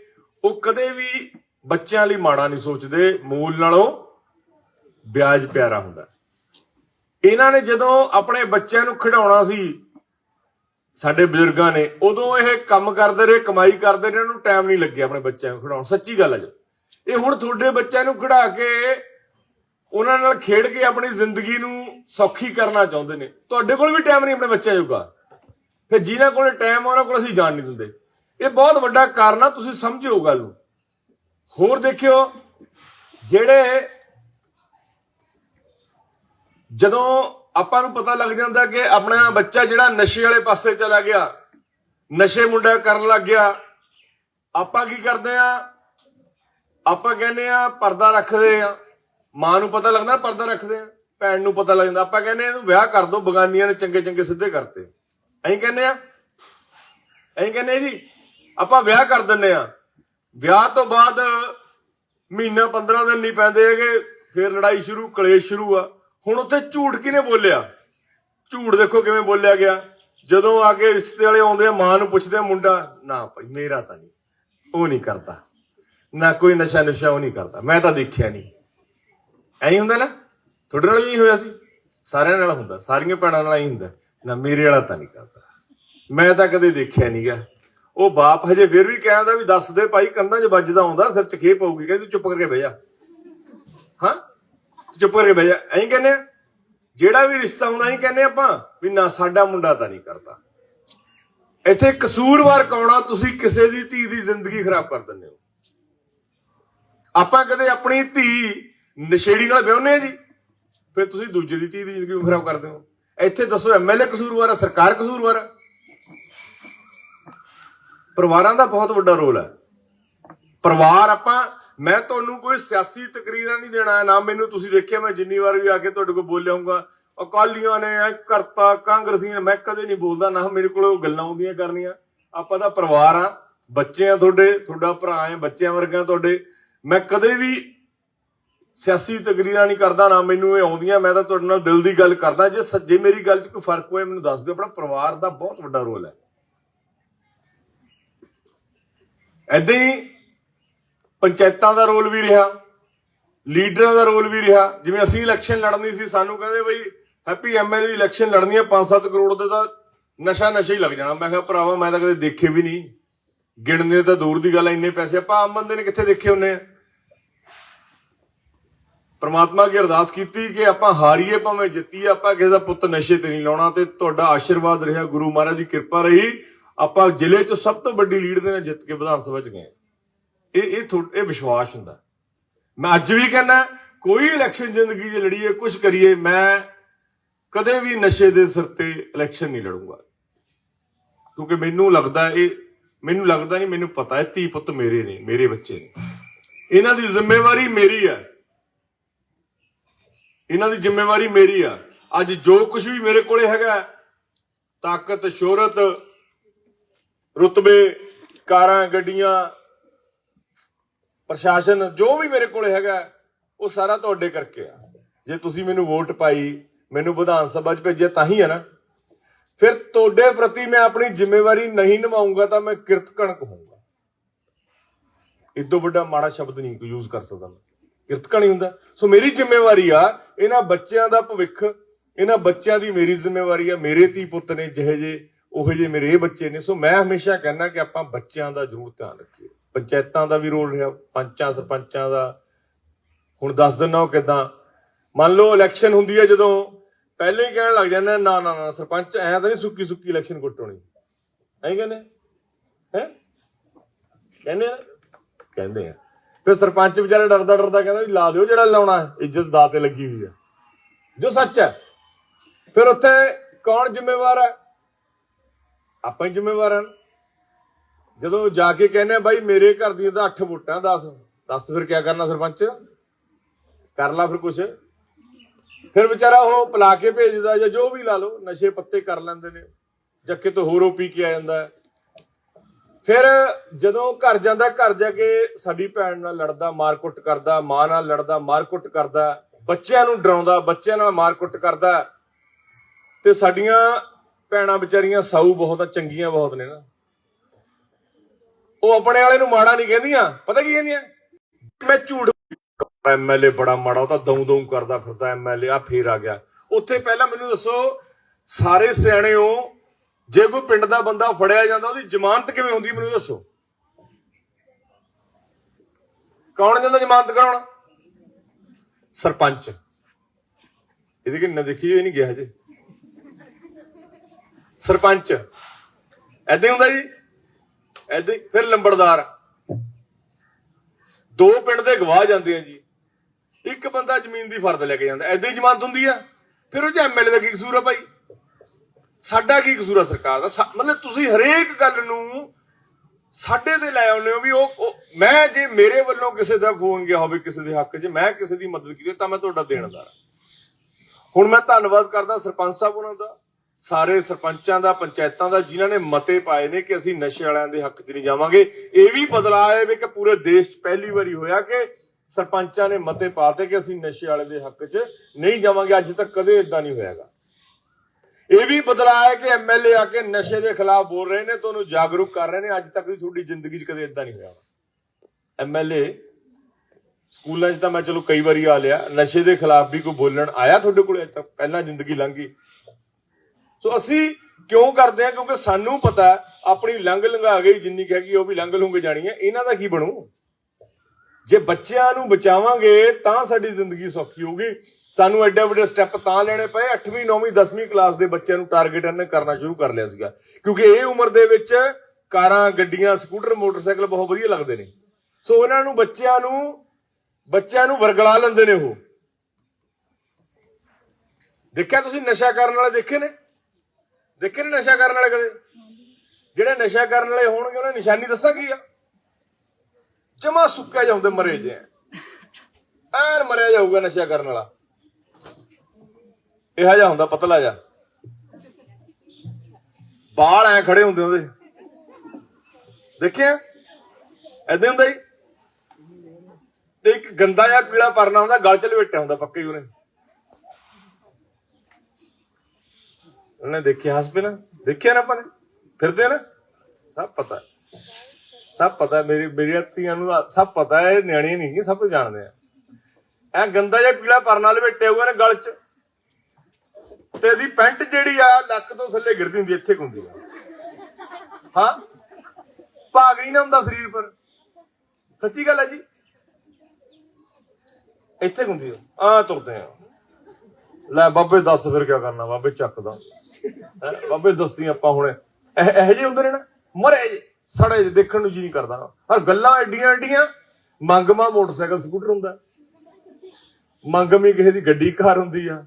ਉਹ ਕਦੇ ਵੀ ਬੱਚਿਆਂ ਲਈ ਮਾੜਾ ਨਹੀਂ ਸੋਚਦੇ। ਮੂਲ ਨਾਲੋਂ ਵਿਆਜ ਪਿਆਰਾ ਹੁੰਦਾ। ਇਹਨਾਂ ਨੇ ਜਦੋਂ ਆਪਣੇ ਬੱਚਿਆਂ ਨੂੰ ਖਿਡਾਉਣਾ ਸੀ ਸਾਡੇ ਬਜ਼ੁਰਗਾਂ ਨੇ ਉਦੋਂ ਇਹ ਕੰਮ ਕਰਦੇ ਰਹੇ, ਕਮਾਈ ਕਰਦੇ ਰਹੇ ਇਹਨਾਂ ਨੂੰ ਟਾਈਮ ਨਹੀਂ ਲੱਗਿਆ ਆਪਣੇ ਬੱਚਿਆਂ ਨੂੰ ਖਿਡਾਉਣ। ਸੱਚੀ ਗੱਲ ਹੈ ਜੀ। ਇਹ ਹੁਣ ਤੁਹਾਡੇ ਬੱਚਿਆਂ ਨੂੰ ਖਿਡਾ ਕੇ ਉਹਨਾਂ ਨਾਲ ਖੇਡ ਕੇ ਆਪਣੀ ਜ਼ਿੰਦਗੀ ਨੂੰ ਸੌਖੀ ਕਰਨਾ ਚਾਹੁੰਦੇ ਨੇ। ਤੁਹਾਡੇ ਕੋਲ ਵੀ ਟਾਈਮ ਨਹੀਂ ਆਪਣੇ ਬੱਚਿਆਂ ਜੋਗਾ। ਫਿਰ ਜਿਨ੍ਹਾਂ ਕੋਲ ਟਾਈਮ ਆ, ਉਹਨਾਂ ਕੋਲ ਅਸੀਂ ਜਾਣ ਨਹੀਂ ਦਿੰਦੇ। ਇਹ ਬਹੁਤ ਵੱਡਾ ਕਾਰਨ ਆ, ਤੁਸੀਂ ਸਮਝਿਓ ਗੱਲ ਨੂੰ। ਹੋਰ ਦੇਖਿਓ, ਜਿਹੜੇ ਜਦੋਂ ਆਪਾਂ ਨੂੰ ਪਤਾ ਲੱਗ ਜਾਂਦਾ ਕਿ ਆਪਣਾ ਬੱਚਾ ਜਿਹੜਾ ਨਸ਼ੇ ਵਾਲੇ ਪਾਸੇ ਚਲਾ ਗਿਆ, ਨਸ਼ੇ ਮੁੰਡਾ ਕਰਨ ਲੱਗ ਗਿਆ। ਆਪਾਂ ਕੀ ਕਰਦੇ ਆ? ਆਪਾਂ ਕਹਿੰਦੇ ਆ, ਪਰਦਾ ਰੱਖਦੇ ਆ। ਮਾਂ ਨੂੰ ਪਤਾ ਲੱਗਦਾ ਪਰਦਾ ਰੱਖਦੇ ਆ, ਭੈਣ ਨੂੰ ਪਤਾ ਲੱਗਦਾ ਆਪਾਂ ਕਹਿੰਦੇ ਆ, ਇਹਨੂੰ ਵਿਆਹ ਕਰ ਦੋ, ਬਗਾਨੀਆਂ ਨੇ ਚੰਗੇ ਚੰਗੇ ਸਿੱਧੇ ਕਰਤੇ। ਐਂ ਕਹਿੰਦੇ ਆ? ਐਂ ਕਹਿੰਦੇ ਜੀ? ਆਪਾਂ ਵਿਆਹ ਕਰ ਦਿੰਨੇ ਆ। ਵਿਆਹ ਤੋਂ ਬਾਅਦ ਮਹੀਨਾ 15 ਦਿਨ ਨਹੀਂ ਪੈਂਦੇ ਹੈਗੇ, ਫਿਰ ਲੜਾਈ ਸ਼ੁਰੂ, ਕਲੇਸ਼ ਸ਼ੁਰੂ ਆ। ਹੁਣ ਉੱਥੇ ਝੂਠ ਕਿਹਨੇ ਬੋਲਿਆ? ਝੂਠ ਦੇਖੋ ਕਿਵੇਂ ਬੋਲਿਆ ਗਿਆ। ਜਦੋਂ ਆ ਕੇ ਰਿਸ਼ਤੇ ਵਾਲੇ ਆਉਂਦੇ ਆ, ਮਾਂ ਨੂੰ ਪੁੱਛਦੇ ਆ ਮੁੰਡਾ, ਨਾ ਭਾਈ, ਮੇਰਾ ਤਾਂ ਨਹੀਂ। ਉਹ ਨਹੀਂ ਕਰਦਾ। ਨਾ ਕੋਈ ਨਸ਼ਾ ਨੁਸ਼ਾ ਉਹ ਨਹੀਂ ਕਰਦਾ। ਮੈਂ ਤਾਂ ਦੇਖਿਆ ਨਹੀਂ। ਐਂ ਹੀ ਹੁੰਦਾ ਨਾ? ਤੁਹਾਡੇ ਨਾਲ ਵੀ ਹੋਇਆ ਸੀ? ਸਾਰਿਆਂ ਨਾਲ ਹੁੰਦਾ। ਸਾਰੀਆਂ ਭੈਣਾਂ ਨਾਲ ਹੀ ਹੁੰਦਾ। ਨਾ ਮੇਰੇ ਵਾਲਾ ਤਾਂ ਨਹੀਂ ਕਰਦਾ। ਮੈਂ ਤਾਂ ਕਦੇ ਦੇਖਿਆ ਨਹੀਂਗਾ ਉਹ ਬਾਪ ਹਜੇ ਫਿਰ ਵੀ ਕਹਿੰਦਾ ਵੀ ਦੱਸ ਦੇ ਭਾਈ, ਕੰਧਾਂ 'ਚ ਵੱਜਦਾ ਆਉਂਦਾ, ਸਿਰ 'ਚ ਖੇ ਪਊਗੀ ਕਹਿੰਦੀ ਤੂੰ ਚੁੱਪ ਕਰਕੇ ਬਹਿ ਜਾ। ਹਾਂ? ਚੁੱਪ ਕਰਕੇ ਬਹਿ ਜਾ। ਐਂ ਕਹਿੰਦੇ ਆ, ਜਿਹੜਾ ਵੀ ਰਿਸ਼ਤਾ ਹੁੰਦਾ, ਐਂ ਕਹਿੰਦੇ ਆਪਾਂ ਵੀ ਨਾ ਸਾਡਾ ਮੁੰਡਾ ਤਾਂ ਨਹੀਂ ਕਰਦਾ। ਇੱਥੇ ਕਸੂਰਵਾਰ ਕੌਣਾ ਤੁਸੀਂ ਕਿਸੇ ਦੀ ਧੀ ਦੀ ਜ਼ਿੰਦਗੀ ਖਰਾਬ ਕਰ ਦਿੰਦੇ ਹੋ। ਆਪਾਂ ਕਦੇ ਆਪਣੀ ਧੀ ਨਸ਼ੇੜੀ ਨਾਲ ਵਿਆਹੁੰਦੇ ਆ ਜੀ, ਫਿਰ ਤੁਸੀਂ ਦੂਜੇ ਦੀ ਧੀ ਦੀ ਜ਼ਿੰਦਗੀ ਨੂੰ ਖਰਾਬ ਕਰਦੇ ਹੋ? ਇੱਥੇ ਦੱਸੋ ਐਮਐਲਏ ਕਸੂਰਵਾਰ ਆ, ਸਰਕਾਰ ਕਸੂਰਵਾਰ ਆ? ਪਰਿਵਾਰਾਂ ਦਾ ਬਹੁਤ ਵੱਡਾ ਰੋਲ ਹੈ ਪਰਿਵਾਰ ਆਪਾਂ ਮੈਂ ਤੁਹਾਨੂੰ ਕੋਈ ਸਿਆਸੀ ਤਕਰੀਰਾਂ ਨਹੀਂ ਦੇਣਾ, ਨਾ ਮੈਨੂੰ ਤੁਸੀਂ ਦੇਖਿਆ ਮੈਂ ਜਿੰਨੀ ਵਾਰ ਵੀ ਆ ਕੇ ਤੁਹਾਡੇ ਕੋਲ ਬੋਲਿਆ ਹੂੰਗਾ ਅਕਾਲੀਆਂ ਨੇ ਐ ਕਰਤਾ, ਕਾਂਗਰਸੀਆਂ ਮੈਂ ਕਦੇ ਨਹੀਂ ਬੋਲਦਾ, ਨਾ ਮੇਰੇ ਕੋਲ ਉਹ ਗੱਲਾਂ ਆਉਂਦੀਆਂ ਕਰਨੀਆਂ। ਆਪਾਂ ਦਾ ਪਰਿਵਾਰ ਆ ਬੱਚੇ ਆ ਤੁਹਾਡੇ, ਤੁਹਾਡਾ ਭਰਾ ਹੈ, ਬੱਚਿਆਂ ਵਰਗਾ ਤੁਹਾਡੇ। ਮੈਂ ਕਦੇ ਵੀ ਸਿਆਸੀ ਤਕਰੀਰਾਂ ਨਹੀਂ ਕਰਦਾ, ਨਾ ਮੈਨੂੰ ਇਹ ਆਉਂਦੀਆਂ, ਮੈਂ ਤਾਂ ਤੁਹਾਡੇ ਨਾਲ ਦਿਲ ਦੀ ਗੱਲ ਕਰਦਾ। ਜੇ ਸੱਜੇ ਮੇਰੀ ਗੱਲ 'ਚ ਕੋਈ ਫ਼ਰਕ ਹੋਏ, ਮੈਨੂੰ ਦੱਸ ਦਿਓ, ਆਪਣਾ ਪਰਿਵਾਰ ਦਾ ਬਹੁਤ ਵੱਡਾ ਰੋਲ ਹੈ। ਐਦਾਂ ਹੀ ਪੰਚਾਇਤਾਂ ਦਾ ਰੋਲ ਵੀ ਰਿਹਾ ਲੀਡਰਾਂ ਦਾ ਰੋਲ ਵੀ ਰਿਹਾ। ਜਿਵੇਂ ਅਸੀਂ ਇਲੈਕਸ਼ਨ ਲੜਨੀ ਸੀ ਸਾਨੂੰ ਕਹਿੰਦੇ ਬਈ ਹੈਪੀ ਐਮਐਲਏ ਦੀ ਇਲੈਕਸ਼ਨ ਲੜਨੀ ਹੈ 5-7 ਕਰੋੜ ਦੇ ਤਾਂ ਨਸ਼ਾ ਨਸ਼ਾ ਹੀ ਲੱਗ ਜਾਣਾ। ਮੈਂ ਕਿਹਾ ਭਰਾਵਾ ਮੈਂ ਤਾਂ ਕਦੇ ਦੇਖੇ ਵੀ ਨਹੀਂ। ਗਿਣਨੇ ਤਾਂ ਦੂਰ ਦੀ ਗੱਲ ਹੈ, ਇੰਨੇ ਪੈਸੇ ਆਪਾਂ ਆਮ ਬੰਦੇ ਨੇ ਕਿੱਥੇ ਦੇਖੇ ਹੁੰਨੇ ਆ? ਪਰਮਾਤਮਾ ਅੱਗੇ ਅਰਦਾਸ ਕੀਤੀ ਕਿ ਆਪਾਂ ਹਾਰੀਏ ਭਾਵੇਂ ਜਿੱਤੀਏ ਆਪਾਂ ਕਿਸੇ ਦਾ ਪੁੱਤ ਨਸ਼ੇ ਤੇ ਨਹੀਂ ਲਾਉਣਾ ਤੇ ਤੁਹਾਡਾ ਆਸ਼ੀਰਵਾਦ ਰਿਹਾ ਗੁਰੂ ਮਹਾਰਾਜ ਦੀ ਕਿਰਪਾ ਰਹੀ। ਆਪਾਂ ਜ਼ਿਲ੍ਹੇ 'ਚ ਸਭ ਤੋਂ ਵੱਡੀ ਲੀਡ ਦੇ ਨਾਲ ਜਿੱਤ ਕੇ ਵਿਧਾਨ ਸਭਾ 'ਚ ਗਏ। ਇਹ ਇਹ ਇਹ ਵਿਸ਼ਵਾਸ ਹੁੰਦਾ। ਮੈਂ ਅੱਜ ਵੀ ਕਹਿੰਦਾ, ਕੋਈ ਇਲੈਕਸ਼ਨ ਜ਼ਿੰਦਗੀ 'ਚ ਲੜੀਏ ਕੁਝ ਕਰੀਏ, ਮੈਂ ਕਦੇ ਵੀ ਨਸ਼ੇ ਦੇ ਸਿਰ ਤੇ ਇਲੈਕਸ਼ਨ ਨਹੀਂ ਲੜੂੰਗਾ। ਕਿਉਂਕਿ ਮੈਨੂੰ ਲੱਗਦਾ ਇਹ, ਮੈਨੂੰ ਲੱਗਦਾ ਨਹੀਂ ਮੈਨੂੰ ਪਤਾ ਹੈ, ਧੀ ਪੁੱਤ ਮੇਰੇ ਨੇ, ਮੇਰੇ ਬੱਚੇ ਨੇ। ਇਹਨਾਂ ਦੀ ਜ਼ਿੰਮੇਵਾਰੀ ਮੇਰੀ ਹੈ ਇਹਨਾਂ ਦੀ ਜ਼ਿੰਮੇਵਾਰੀ ਮੇਰੀ ਆ। ਅੱਜ ਜੋ ਕੁਝ ਵੀ ਮੇਰੇ ਕੋਲੇ ਹੈਗਾ, ਤਾਕਤ, ਸ਼ੋਹਰਤ, ਰੁਤਬੇ, ਕਾਰਾਂ, ਗੱਡੀਆਂ ਪ੍ਰਸ਼ਾਸਨ ਜੋ ਵੀ ਮੇਰੇ ਕੋਲ ਹੈਗਾ, ਉਹ ਸਾਰਾ ਤੁਹਾਡੇ ਕਰਕੇ ਆ। ਜੇ ਤੁਸੀਂ ਮੈਨੂੰ ਵੋਟ ਪਾਈ, ਮੈਨੂੰ ਵਿਧਾਨ ਸਭਾ 'ਚ ਭੇਜਿਆ, ਤਾਂ ਹੀ ਹੈ ਨਾ। ਫਿਰ ਤੁਹਾਡੇ ਪ੍ਰਤੀ ਮੈਂ ਆਪਣੀ ਜ਼ਿੰਮੇਵਾਰੀ ਨਹੀਂ ਨਿਭਾਉਂਗਾ ਤਾਂ ਮੈਂ ਕਿਰਤ ਕਣਕ ਹੋਊਂਗਾ। ਇਸ ਤੋਂ ਵੱਡਾ ਮਾੜਾ ਸ਼ਬਦ ਨਹੀਂ ਯੂਜ਼ ਕਰ ਸਕਦਾ ਮੈਂ। ਕਿਰਤ ਕਣੀ ਹੁੰਦਾ। ਸੋ ਮੇਰੀ ਜ਼ਿੰਮੇਵਾਰੀ ਆ, ਇਹਨਾਂ ਬੱਚਿਆਂ ਦਾ ਭਵਿੱਖ, ਇਹਨਾਂ ਬੱਚਿਆਂ ਦੀ ਮੇਰੀ ਜ਼ਿੰਮੇਵਾਰੀ ਆ, ਮੇਰੇ ਧੀ ਪੁੱਤ ਨੇ ਜਿਹੇ ਜੇ ਉਹੋ ਜਿਹੇ ਮੇਰੇ ਇਹ ਬੱਚੇ ਨੇ। ਸੋ ਮੈਂ ਹਮੇਸ਼ਾ ਕਹਿੰਦਾ ਕਿ ਆਪਾਂ ਬੱਚਿਆਂ ਦਾ ਜ਼ਰੂਰ ਧਿਆਨ ਰੱਖੀਏ। ਪੰਚਾਇਤਾਂ ਦਾ ਵੀ ਰੋਲ ਰਿਹਾ ਪੰਚਾਂ ਸਰਪੰਚਾਂ ਦਾ। ਹੁਣ ਦੱਸ ਦਿੰਨਾ ਉਹ ਕਿਦਾਂ? ਮੰਨ ਲਓ ਇਲੈਕਸ਼ਨ ਹੁੰਦੀ ਹੈ ਜਦੋਂ ਪਹਿਲੇ ਹੀ ਕਹਿਣ ਲੱਗ ਜਾਂਦੇ ਆ, ਨਾ ਨਾ ਨਾ ਸਰਪੰਚ ਐ ਤਾਂ ਨਹੀਂ ਸੁੱਕੀ ਸੁੱਕੀ ਇਲੈਕਸ਼ਨ ਕੁੱਟਣੀ। ਐਂ ਕਹਿੰਦੇ ਹੈ? ਕਹਿੰਦੇ ਆ? ਕਹਿੰਦੇ ਆ। ਫਿਰ ਸਰਪੰਚ ਵਿਚਾਰਾ ਡਰਦਾ ਡਰਦਾ ਕਹਿੰਦਾ ਵੀ ਲਾ ਦਿਓ ਜਿਹੜਾ ਲਾਉਣਾ ਹੈ ਇੱਜ਼ਤ ਦਾ ਤੇ ਲੱਗੀ ਹੋਈ ਹੈ ਜੋ ਸੱਚ ਹੈ। ਫਿਰ ਉੱਥੇ ਕੌਣ ਜ਼ਿੰਮੇਵਾਰ ਹੈ? ਆਪਾਂ ਹੀ ਜ਼ਿੰਮੇਵਾਰ ਹਾਂ। ਜਦੋਂ ਜਾ ਕੇ ਕਹਿੰਦੇ ਬਾਈ, ਮੇਰੇ ਘਰ ਦੀਆਂ ਤਾਂ 8 ਵੋਟਾਂ 10 10 ਫਿਰ ਕੀ ਕਰਨਾ ਸਰਪੰਚ? ਕਰ ਲਾ ਫਿਰ ਕੁਛ। ਫਿਰ ਵਿਚਾਰਾ ਉਹ ਪਲਾ ਕੇ ਭੇਜਦਾ ਜਾਂ ਜੋ ਵੀ ਲਾ ਲਓ, ਨਸ਼ੇ ਪੱਤੇ ਕਰ ਲੈਂਦੇ ਨੇ। ਜਾਂ ਹੋਰ ਹੋਰੋਂ ਪੀ ਕੇ ਆ ਜਾਂਦਾ ਫਿਰ ਜਦੋਂ ਘਰ ਜਾਂਦਾ, ਘਰ ਜਾ ਕੇ ਸਾਡੀ ਭੈਣ ਨਾਲ ਲੜਦਾ, ਮਾਰਕੁੱਟ ਕਰਦਾ, ਮਾਂ ਨਾਲ ਲੜਦਾ, ਮਾਰਕੁੱਟ ਕਰਦਾ, ਬੱਚਿਆਂ ਨੂੰ ਡਰਾਉਂਦਾ, ਬੱਚਿਆਂ ਨਾਲ ਮਾਰਕੁੱਟ ਕਰਦਾ। ਤੇ ਸਾਡੀਆਂ ਭੈਣਾਂ ਵਿਚਾਰੀਆਂ ਸਾਊ ਬਹੁਤ ਚੰਗੀਆਂ ਬਹੁਤ ਨੇ ਨਾ। ਉਹ ਆਪਣੇ ਵਾਲੇ ਨੂੰ ਮਾੜਾ ਨਹੀਂ ਕਹਿੰਦੀਆਂ। ਪਤਾ ਕੀ ਕਹਿੰਦੀਆਂ? ਮੈਂ ਝੂਠ ਐਮਐਲਏ ਬੜਾ ਮਾੜਾ, ਉਹ ਤਾਂ ਦਊ ਦਊ ਕਰਦਾ ਫਿਰਦਾ ਐਮਐਲਏ ਆ ਫੇਰ ਆ ਗਿਆ। ਉੱਥੇ ਪਹਿਲਾਂ ਮੈਨੂੰ ਦੱਸੋ, ਸਾਰੇ ਸਿਆਣੇ ਹੋ ਜੇ ਕੋਈ ਪਿੰਡ ਦਾ ਬੰਦਾ ਫੜਿਆ ਜਾਂਦਾ, ਉਹਦੀ ਜ਼ਮਾਨਤ ਕਿਵੇਂ ਹੁੰਦੀ ਮੈਨੂੰ ਦੱਸੋ? ਕੌਣ ਜਾਂਦਾ ਜ਼ਮਾਨਤ ਕਰਾਉਣ? ਸਰਪੰਚ। ਇਹਦੇ ਕਿ ਨਾ ਦੇਖੀ ਇਹ ਨਹੀਂ ਗਿਆ ਹਜੇ। ਸਰਪੰਚ। ਐਦਾਂ ਹੀ ਹੁੰਦਾ ਜੀ? ਐਦਾਂ ਫਿਰ ਲੰਬੜਦਾਰ। ਦੋ ਪਿੰਡ ਦੇ ਗਵਾਹ ਜਾਂਦੇ ਆ ਜੀ। ਇੱਕ ਬੰਦਾ ਜ਼ਮੀਨ ਦੀ ਫਰਦ ਲੈ ਕੇ ਜਾਂਦਾ। ਐਦਾਂ ਹੀ ਜ਼ਮਾਨਤ ਹੁੰਦੀ ਆ। ਫਿਰ ਉਹ ਚ ਐਮਐਲਏ ਦਾ ਕੀ ਕਸੂਰ ਆ ਭਾਈ? ਸਾਡਾ ਕੀ ਕਸੂਰ ਆ ਸਰਕਾਰ ਦਾ? ਮਤਲਬ ਤੁਸੀਂ ਹਰੇਕ ਗੱਲ ਨੂੰ ਸਾਡੇ ਤੇ ਲੈ ਆਉਂਦੇ ਹੋ ਵੀ ਉਹ, ਉਹ- ਮੈਂ ਜੇ ਮੇਰੇ ਵੱਲੋਂ ਕਿਸੇ ਦਾ ਫੋਨ ਗਿਆ ਹੋਵੇ ਕਿਸੇ ਦੇ ਹੱਕ 'ਚ, ਮੈਂ ਕਿਸੇ ਦੀ ਮਦਦ ਕੀਤੀ ਤਾਂ ਮੈਂ ਤੁਹਾਡਾ ਦੇਣਦਾਰ ਹਾਂ ਹੁਣ ਮੈਂ ਧੰਨਵਾਦ ਕਰਦਾ ਸਰਪੰਚ ਸਾਹਿਬ ਉਹਨਾਂ ਦਾ। ਸਾਰੇ ਸਰਪੰਚਾਂ ਦਾ, ਪੰਚਾਇਤਾਂ ਦਾ ਜਿਨ੍ਹਾਂ ਨੇ ਮਤੇ ਪਾਏ ਨੇ ਕਿ ਅਸੀਂ ਨਸ਼ੇ ਵਾਲਿਆਂ ਦੇ ਹੱਕ 'ਚ ਨਹੀਂ ਜਾਵਾਂਗੇ, ਇਹ ਵੀ ਬਦਲਾਅ ਹੈ ਵੀ ਕਿ ਪੂਰੇ ਦੇਸ਼ 'ਚ ਪਹਿਲੀ ਵਾਰੀ ਹੋਇਆ ਕਿ ਸਰਪੰਚਾਂ ਨੇ ਮਤੇ ਪਾਤੇ ਕਿ ਅਸੀਂ ਨਸ਼ੇ ਵਾਲੇ ਦੇ ਹੱਕ 'ਚ ਨਹੀਂ ਜਾਵਾਂਗੇ, ਅੱਜ ਤੱਕ ਕਦੇ ਇਦਾਂ ਨਹੀਂ ਹੋਇਆਗਾ। ਇਹ ਵੀ ਬਦਲਾਅ ਹੈ ਕਿ ਐਮਐਲਏ ਆ ਕੇ ਨਸ਼ੇ ਦੇ ਖਿਲਾਫ ਬੋਲ ਰਹੇ ਨੇ ਤੁਹਾਨੂੰ ਜਾਗਰੂਕ ਕਰ ਰਹੇ ਨੇ, ਅੱਜ ਤੱਕ ਦੀ ਤੁਹਾਡੀ ਜ਼ਿੰਦਗੀ 'ਚ ਕਦੇ ਇਦਾਂ ਨਹੀਂ ਹੋਇਆ। ਐਮਐਲਏ ਸਕੂਲਾਂ 'ਚ ਤਾਂ ਮੈਂ ਚਲੋ ਕਈ ਵਾਰੀ ਆ ਲਿਆ, ਨਸ਼ੇ ਦੇ ਖਿਲਾਫ ਵੀ ਕੋਈ ਬੋਲਣ ਆਇਆ ਤੁਹਾਡੇ ਕੋਲ ਅੱਜ ਤੱਕ? ਪਹਿਲਾਂ ਜ਼ਿੰਦਗੀ ਲੰਘੀ ਸੋ ਅਸੀਂ ਕਿਉਂ ਕਰਦੇ ਆ ਕਿਉਂਕਿ ਸਾਨੂੰ ਪਤਾ ਆਪਣੀ ਲੰਘ ਲੰਘਾ ਗਈ ਜਿੰਨੀ ਕਹਿ ਗਈ ਉਹ ਵੀ ਲੰਘ ਲੂੰਗੇ ਜਾਣੀ ਹੈ। ਇਹਨਾਂ ਦਾ ਕੀ ਬਣੂ? ਜੇ ਬੱਚਿਆਂ ਨੂੰ ਬਚਾਵਾਂਗੇ, ਤਾਂ ਸਾਡੀ ਜ਼ਿੰਦਗੀ ਸੌਖੀ ਹੋਊਗੀ। ਸਾਨੂੰ ਐਡੇ ਵੱਡੇ ਸਟੈਪ ਤਾਂ ਲੈਣੇ ਪਏ। 8ਵੀਂ 9ਵੀਂ 10ਵੀਂ ਕਲਾਸ ਦੇ ਬੱਚਿਆਂ ਨੂੰ ਟਾਰਗੇਟ ਇਹਨੇ ਕਰਨਾ ਸ਼ੁਰੂ ਕਰ ਲਿਆ ਸੀਗਾ। ਕਿਉਂਕਿ ਇਹ ਉਮਰ ਦੇ ਵਿੱਚ ਕਾਰਾਂ, ਗੱਡੀਆਂ ਸਕੂਟਰ ਮੋਟਰਸਾਈਕਲ ਬਹੁਤ ਵਧੀਆ ਲੱਗਦੇ ਨੇ। ਸੋ ਇਹਨਾਂ ਨੂੰ ਬੱਚਿਆਂ ਨੂੰ ਬੱਚਿਆਂ ਨੂੰ ਵਰਗਲਾ ਲੈਂਦੇ ਨੇ ਉਹ। ਦੇਖਿਆ ਤੁਸੀਂ ਨਸ਼ਾ ਕਰਨ ਵਾਲੇ ਦੇਖੇ ਨੇ? ਦੇਖੇ ਨੇ ਨਸ਼ਾ ਕਰਨ ਵਾਲੇ ਕਦੇ? ਜਿਹੜੇ ਨਸ਼ਾ ਕਰਨ ਵਾਲੇ ਹੋਣਗੇ, ਉਹਨਾਂ ਨਿਸ਼ਾਨੀ ਦੱਸਾਂ ਕੀ ਆ? ਜਮਾ ਸੁੱਕਿਆ ਜਾਂਦੇ ਮਰੇ ਜੇ। ਐਨ ਮਰਿਆ ਜਾਊਗਾ ਨਸ਼ਾ ਕਰਨ ਵਾਲਾ। ਇਹੋ ਜਿਹਾ ਹੁੰਦਾ, ਪਤਲਾ ਜਿਹਾ। ਬਾਲ ਐ ਖੜੇ ਹੁੰਦੇ ਉਹਦੇ। ਦੇਖਿਆ? ਐਦਾਂ ਹੁੰਦਾ ਜੀ। ਤੇ ਇੱਕ ਗੰਦਾ ਜਿਹਾ ਪੀਲਾ ਪਰਨਾ ਹੁੰਦਾ, ਗਲ ਚ ਲਵੇਟਿਆ ਹੁੰਦਾ, ਪੱਕੇ ਹੀ ਉਹਨੇ। ਉਹਨੇ ਦੇਖਿਆ ਹੱਸ ਪੇ ਨਾ ਦੇਖਿਆ ਨਾ ਆਪਾਂ ਨੇ? ਫਿਰਦੇ ਨਾ? ਸਭ ਪਤਾ। ਸਭ ਪਤਾ, ਮੇਰੀ, ਮੇਰੀਆਂ ਧੀਆਂ ਨੂੰ ਸਭ ਪਤਾ ਹੈ ਨਿਆਣੀ ਨਹੀਂ ਸਭ ਜਾਣਦੇ ਆ। ਐ ਗੰਦਾ ਜਿਹਾ ਪੀਲਾ ਪਰਨਾ ਲਪੇਟਿਆ ਹੋਇਆ ਨੇ ਗਲ ਚ। ਤੇ ਇਹਦੀ ਪੈਂਟ ਜਿਹੜੀ ਆ ਲੱਕ ਤੋਂ ਥੱਲੇ ਗਿਰਦੀ ਹੁੰਦੀ, ਇੱਥੇ ਕੁੰਦੀ ਆ। ਹਾਂ? ਭਾਗ ਨਹੀਂ ਨਾ ਹੁੰਦਾ ਸਰੀਰ ਪਰ। ਸੱਚੀ ਗੱਲ ਹੈ ਜੀ? ਇੱਥੇ ਗੁੰਦੀ ਆ। ਆ ਤੁਰਦੇ ਆ। ਲੈ ਬਾਬੇ, ਦੱਸ ਫਿਰ ਕੀ ਕਰਨਾ, ਬਾਬੇ ਚੱਕਦਾ। ਬਾਬੇ ਦੱਸੀ ਆਪਾਂ ਹੁਣ। ਇਹ ਇਹੋ ਜਿਹੇ ਹੁੰਦੇ ਨੇ ਨਾ, ਮਰੇ ਸੜੇ ਦੇਖਣ ਨੂੰ ਜੀ ਨਹੀਂ ਕਰਦਾ। ਹਰ ਗੱਲਾਂ ਐਡੀਆਂ ਐਡੀਆਂ। ਮੰਗਮਾ ਮੋਟਰਸਾਈਕਲ ਸਕੂਟਰ ਹੁੰਦਾ। ਮੰਗਮੀ ਕਿਸੇ ਦੀ ਗੱਡੀ ਕਾਰ ਹੁੰਦੀ ਆ।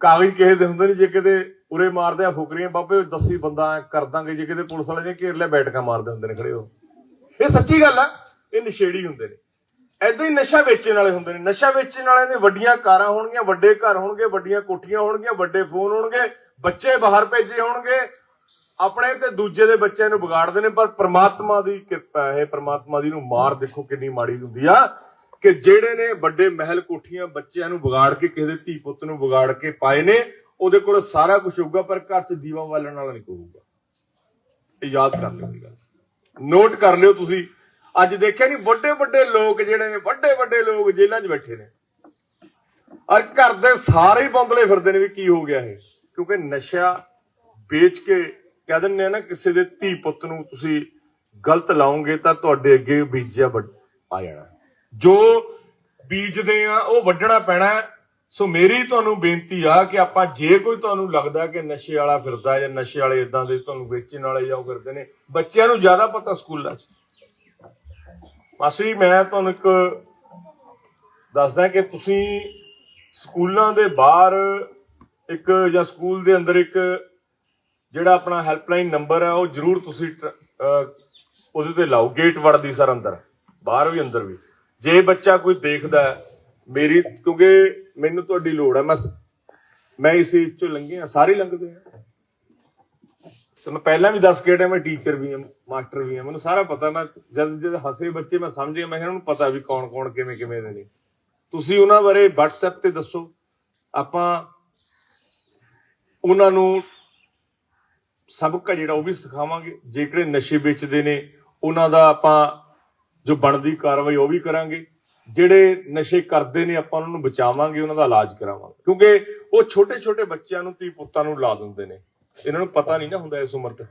ਕਾਗਜ਼ ਕਿਸੇ ਦੇ ਹੁੰਦੇ ਨੇ, ਜੇ ਕਿਤੇ ਉਰੇ ਮਾਰਦੇ ਆ ਫੁਕਰੀਆਂ, ਬਾਬੇ ਦੱਸੀ ਬੰਦਾ ਐਂ ਕਰ ਦਾਂਗੇ, ਜੇ ਕਿਤੇ ਪੁਲਿਸ ਵਾਲੇ ਨੇ ਘੇਰ ਲਿਆ, ਬੈਠਕਾਂ ਮਾਰਦੇ ਹੁੰਦੇ ਨੇ ਖੜੇ ਉਹ। ਇਹ ਸੱਚੀ ਗੱਲ ਆ। ਇਹ ਨਸ਼ੇੜੀ ਹੁੰਦੇ ਨੇ। ਐਦਾਂ ਹੀ ਨਸ਼ਾ ਵੇਚਣ ਵਾਲੇ ਹੁੰਦੇ ਨੇ। ਨਸ਼ਾ ਵੇਚਣ ਵਾਲਿਆਂ ਦੇ ਵੱਡੀਆਂ ਕਾਰਾਂ ਹੋਣਗੀਆਂ, ਵੱਡੇ ਘਰ ਹੋਣਗੇ, ਵੱਡੀਆਂ ਕੋਠੀਆਂ ਹੋਣਗੀਆਂ, ਵੱਡੇ ਫੋਨ ਹੋਣਗੇ, ਬੱਚੇ ਬਾਹਰ ਭੇਜੇ ਹੋਣਗੇ। ਆਪਣੇ ਤੇ ਦੂਜੇ ਦੇ ਬੱਚਿਆਂ ਨੂੰ ਵਿਗਾੜਦੇ ਨੇ, ਪਰ ਪ੍ਰਮਾਤਮਾ ਦੀ ਕਿਰਪਾ ਹੈ, ਪ੍ਰਮਾਤਮਾ ਦੀ ਨੂੰ ਮਾਰ ਦੇਖੋ ਕਿੰਨੀ ਮਾੜੀ ਹੁੰਦੀ ਆ, ਕਿ ਜਿਹੜੇ ਨੇ ਵੱਡੇ ਮਹਿਲ ਕੋਠੀਆਂ ਬੱਚਿਆਂ ਨੂੰ ਵਿਗਾੜ ਕੇ, ਕਿਸੇ ਦੇ ਧੀ ਪੁੱਤ ਨੂੰ ਵਿਗਾੜ ਕੇ ਪਾਏ ਨੇ, ਉਹਦੇ ਕੋਲ ਸਾਰਾ ਕੁਝ ਹੋਊਗਾ, ਪਰ ਘਰ 'ਚ ਦੀਵਾ ਬਾਲਣ ਵਾਲਾ ਨਹੀਂ ਕੋਈ ਹੋਊਗਾ। ਇਹ ਯਾਦ ਕਰ ਲਿਓ ਇਹ ਗੱਲ। ਨੋਟ ਕਰ ਲਿਓ ਤੁਸੀਂ ਅੱਜ ਦੇਖਿਆ ਨਹੀਂ ਵੱਡੇ ਵੱਡੇ ਲੋਕ ਜਿਹੜੇ ਨੇ, ਵੱਡੇ ਵੱਡੇ ਲੋਕ ਜੇਲ੍ਹਾਂ 'ਚ ਬੈਠੇ ਨੇ। ਔਰ ਘਰ ਦੇ ਸਾਰੇ ਹੀ ਫਿਰਦੇ ਨੇ ਵੀ ਕੀ ਹੋ ਗਿਆ ਇਹ। ਕਿਉਂਕਿ ਨਸ਼ਾ ਵੇਚ ਕੇ ਕਹਿ ਦਿੰਦੇ ਆ ਨਾ, ਕਿਸੇ ਦੇ ਧੀ ਪੁੱਤ ਨੂੰ ਤੁਸੀਂ ਗਲਤ ਲਾਉਂਗੇ ਤਾਂ ਤੁਹਾਡੇ ਅੱਗੇ ਬੀਜਿਆ ਵੱਡ- ਆ ਜਾਣਾ। ਜੋ ਬੀਜਦੇ ਆ, ਉਹ ਵੱਢਣਾ ਪੈਣਾ। ਸੋ ਮੇਰੀ ਤੁਹਾਨੂੰ ਬੇਨਤੀ ਆ ਕਿ ਆਪਾਂ ਜੇ ਕੋਈ ਤੁਹਾਨੂੰ ਲੱਗਦਾ ਕਿ ਨਸ਼ੇ ਵਾਲਾ ਫਿਰਦਾ ਜਾਂ ਨਸ਼ੇ ਵਾਲੇ ਇਦਾਂ ਦੇ ਤੁਹਾਨੂੰ ਵੇਚਣ ਵਾਲੇ ਜਾਂ ਉਹ ਕਰਦੇ ਨੇ, ਬੱਚਿਆਂ ਨੂੰ ਜ਼ਿਆਦਾ ਪਤਾ ਸਕੂਲਾਂ 'ਚ। ਮਾਸੀ ਮੈਂ ਤੁਹਾਨੂੰ ਇੱਕ ਦੱਸਦਾ ਕਿ ਤੁਸੀਂ ਸਕੂਲਾਂ ਦੇ ਬਾਹਰ ਇੱਕ ਜਾਂ ਸਕੂਲ ਦੇ ਅੰਦਰ ਇੱਕ ਜਿਹੜਾ ਆਪਣਾ ਹੈਲਪਲਾਈਨ ਨੰਬਰ ਹੈ ਉਹ ਜਰੂਰ ਤੁਸੀਂ ਟ- ਉਹਦੇ ਤੇ ਲਾਓ, ਗੇਟ ਵੜਦੀ ਸਰ ਅੰਦਰ, ਬਾਹਰ ਵੀ, ਅੰਦਰ ਵੀ। ਜੇ ਬੱਚਾ ਕੋਈ ਦੇਖਦਾ, ਮੇਰੀ, ਕਿਉਂਕਿ ਮੈਨੂੰ ਤੁਹਾਡੀ ਲੋੜ ਹੈ ਮੈਂ ਮੈਂ ਇਸ ਚੋਂ ਲੰਘੇ ਆ ਸਾਰੇ ਲੰਘਦੇ ਆ। ਤੇ ਮੈਂ ਪਹਿਲਾਂ ਵੀ ਦੱਸ ਕੇ ਹਟਿਆ, ਮੈਂ ਟੀਚਰ ਵੀ ਹਾਂ, ਮਾਸਟਰ ਵੀ ਹਾਂ, ਮੈਨੂੰ ਸਾਰਾ ਪਤਾ, ਮੈਂ ਜਦ ਜਦ ਹੱਸੇ ਬੱਚੇ ਮੈਂ ਸਮਝ ਗਿਆ, ਮੈਂ ਕਿਹਾ ਉਹਨਾਂ ਨੂੰ ਪਤਾ ਵੀ ਕੌਣ ਕੌਣ ਕਿਵੇਂ ਕਿਵੇਂ ਦੇ ਨੇ। ਤੁਸੀਂ ਉਹਨਾਂ ਬਾਰੇ WhatsApp ਤੇ ਦੱਸੋ, ਆਪਾਂ ਉਹਨਾਂ ਨੂੰ ਸਬਕ ਆ ਜਿਹੜਾ ਉਹ ਵੀ ਸਿਖਾਵਾਂਗੇ, ਜੇਕਰ ਨਸ਼ੇ ਵੇਚਦੇ ਨੇ, ਉਹਨਾਂ ਦਾ ਆਪਾਂ ਜੋ ਬਣਦੀ ਕਾਰਵਾਈ ਉਹ ਵੀ ਕਰਾਂਗੇ, ਜਿਹੜੇ ਨਸ਼ੇ ਕਰਦੇ ਨੇ ਆਪਾਂ ਉਹਨਾਂ ਨੂੰ ਬਚਾਵਾਂਗੇ, ਉਹਨਾਂ ਦਾ ਇਲਾਜ ਕਰਾਵਾਂਗੇ। ਕਿਉਂਕਿ ਉਹ ਛੋਟੇ ਛੋਟੇ ਬੱਚਿਆਂ ਨੂੰ, ਧੀ ਪੁੱਤਾਂ ਨੂੰ ਲਾ ਦਿੰਦੇ ਨੇ। ਇਹਨਾਂ ਨੂੰ ਪਤਾ ਨਹੀਂ ਨਾ ਹੁੰਦਾ ਇਸ ਉਮਰ 'ਚ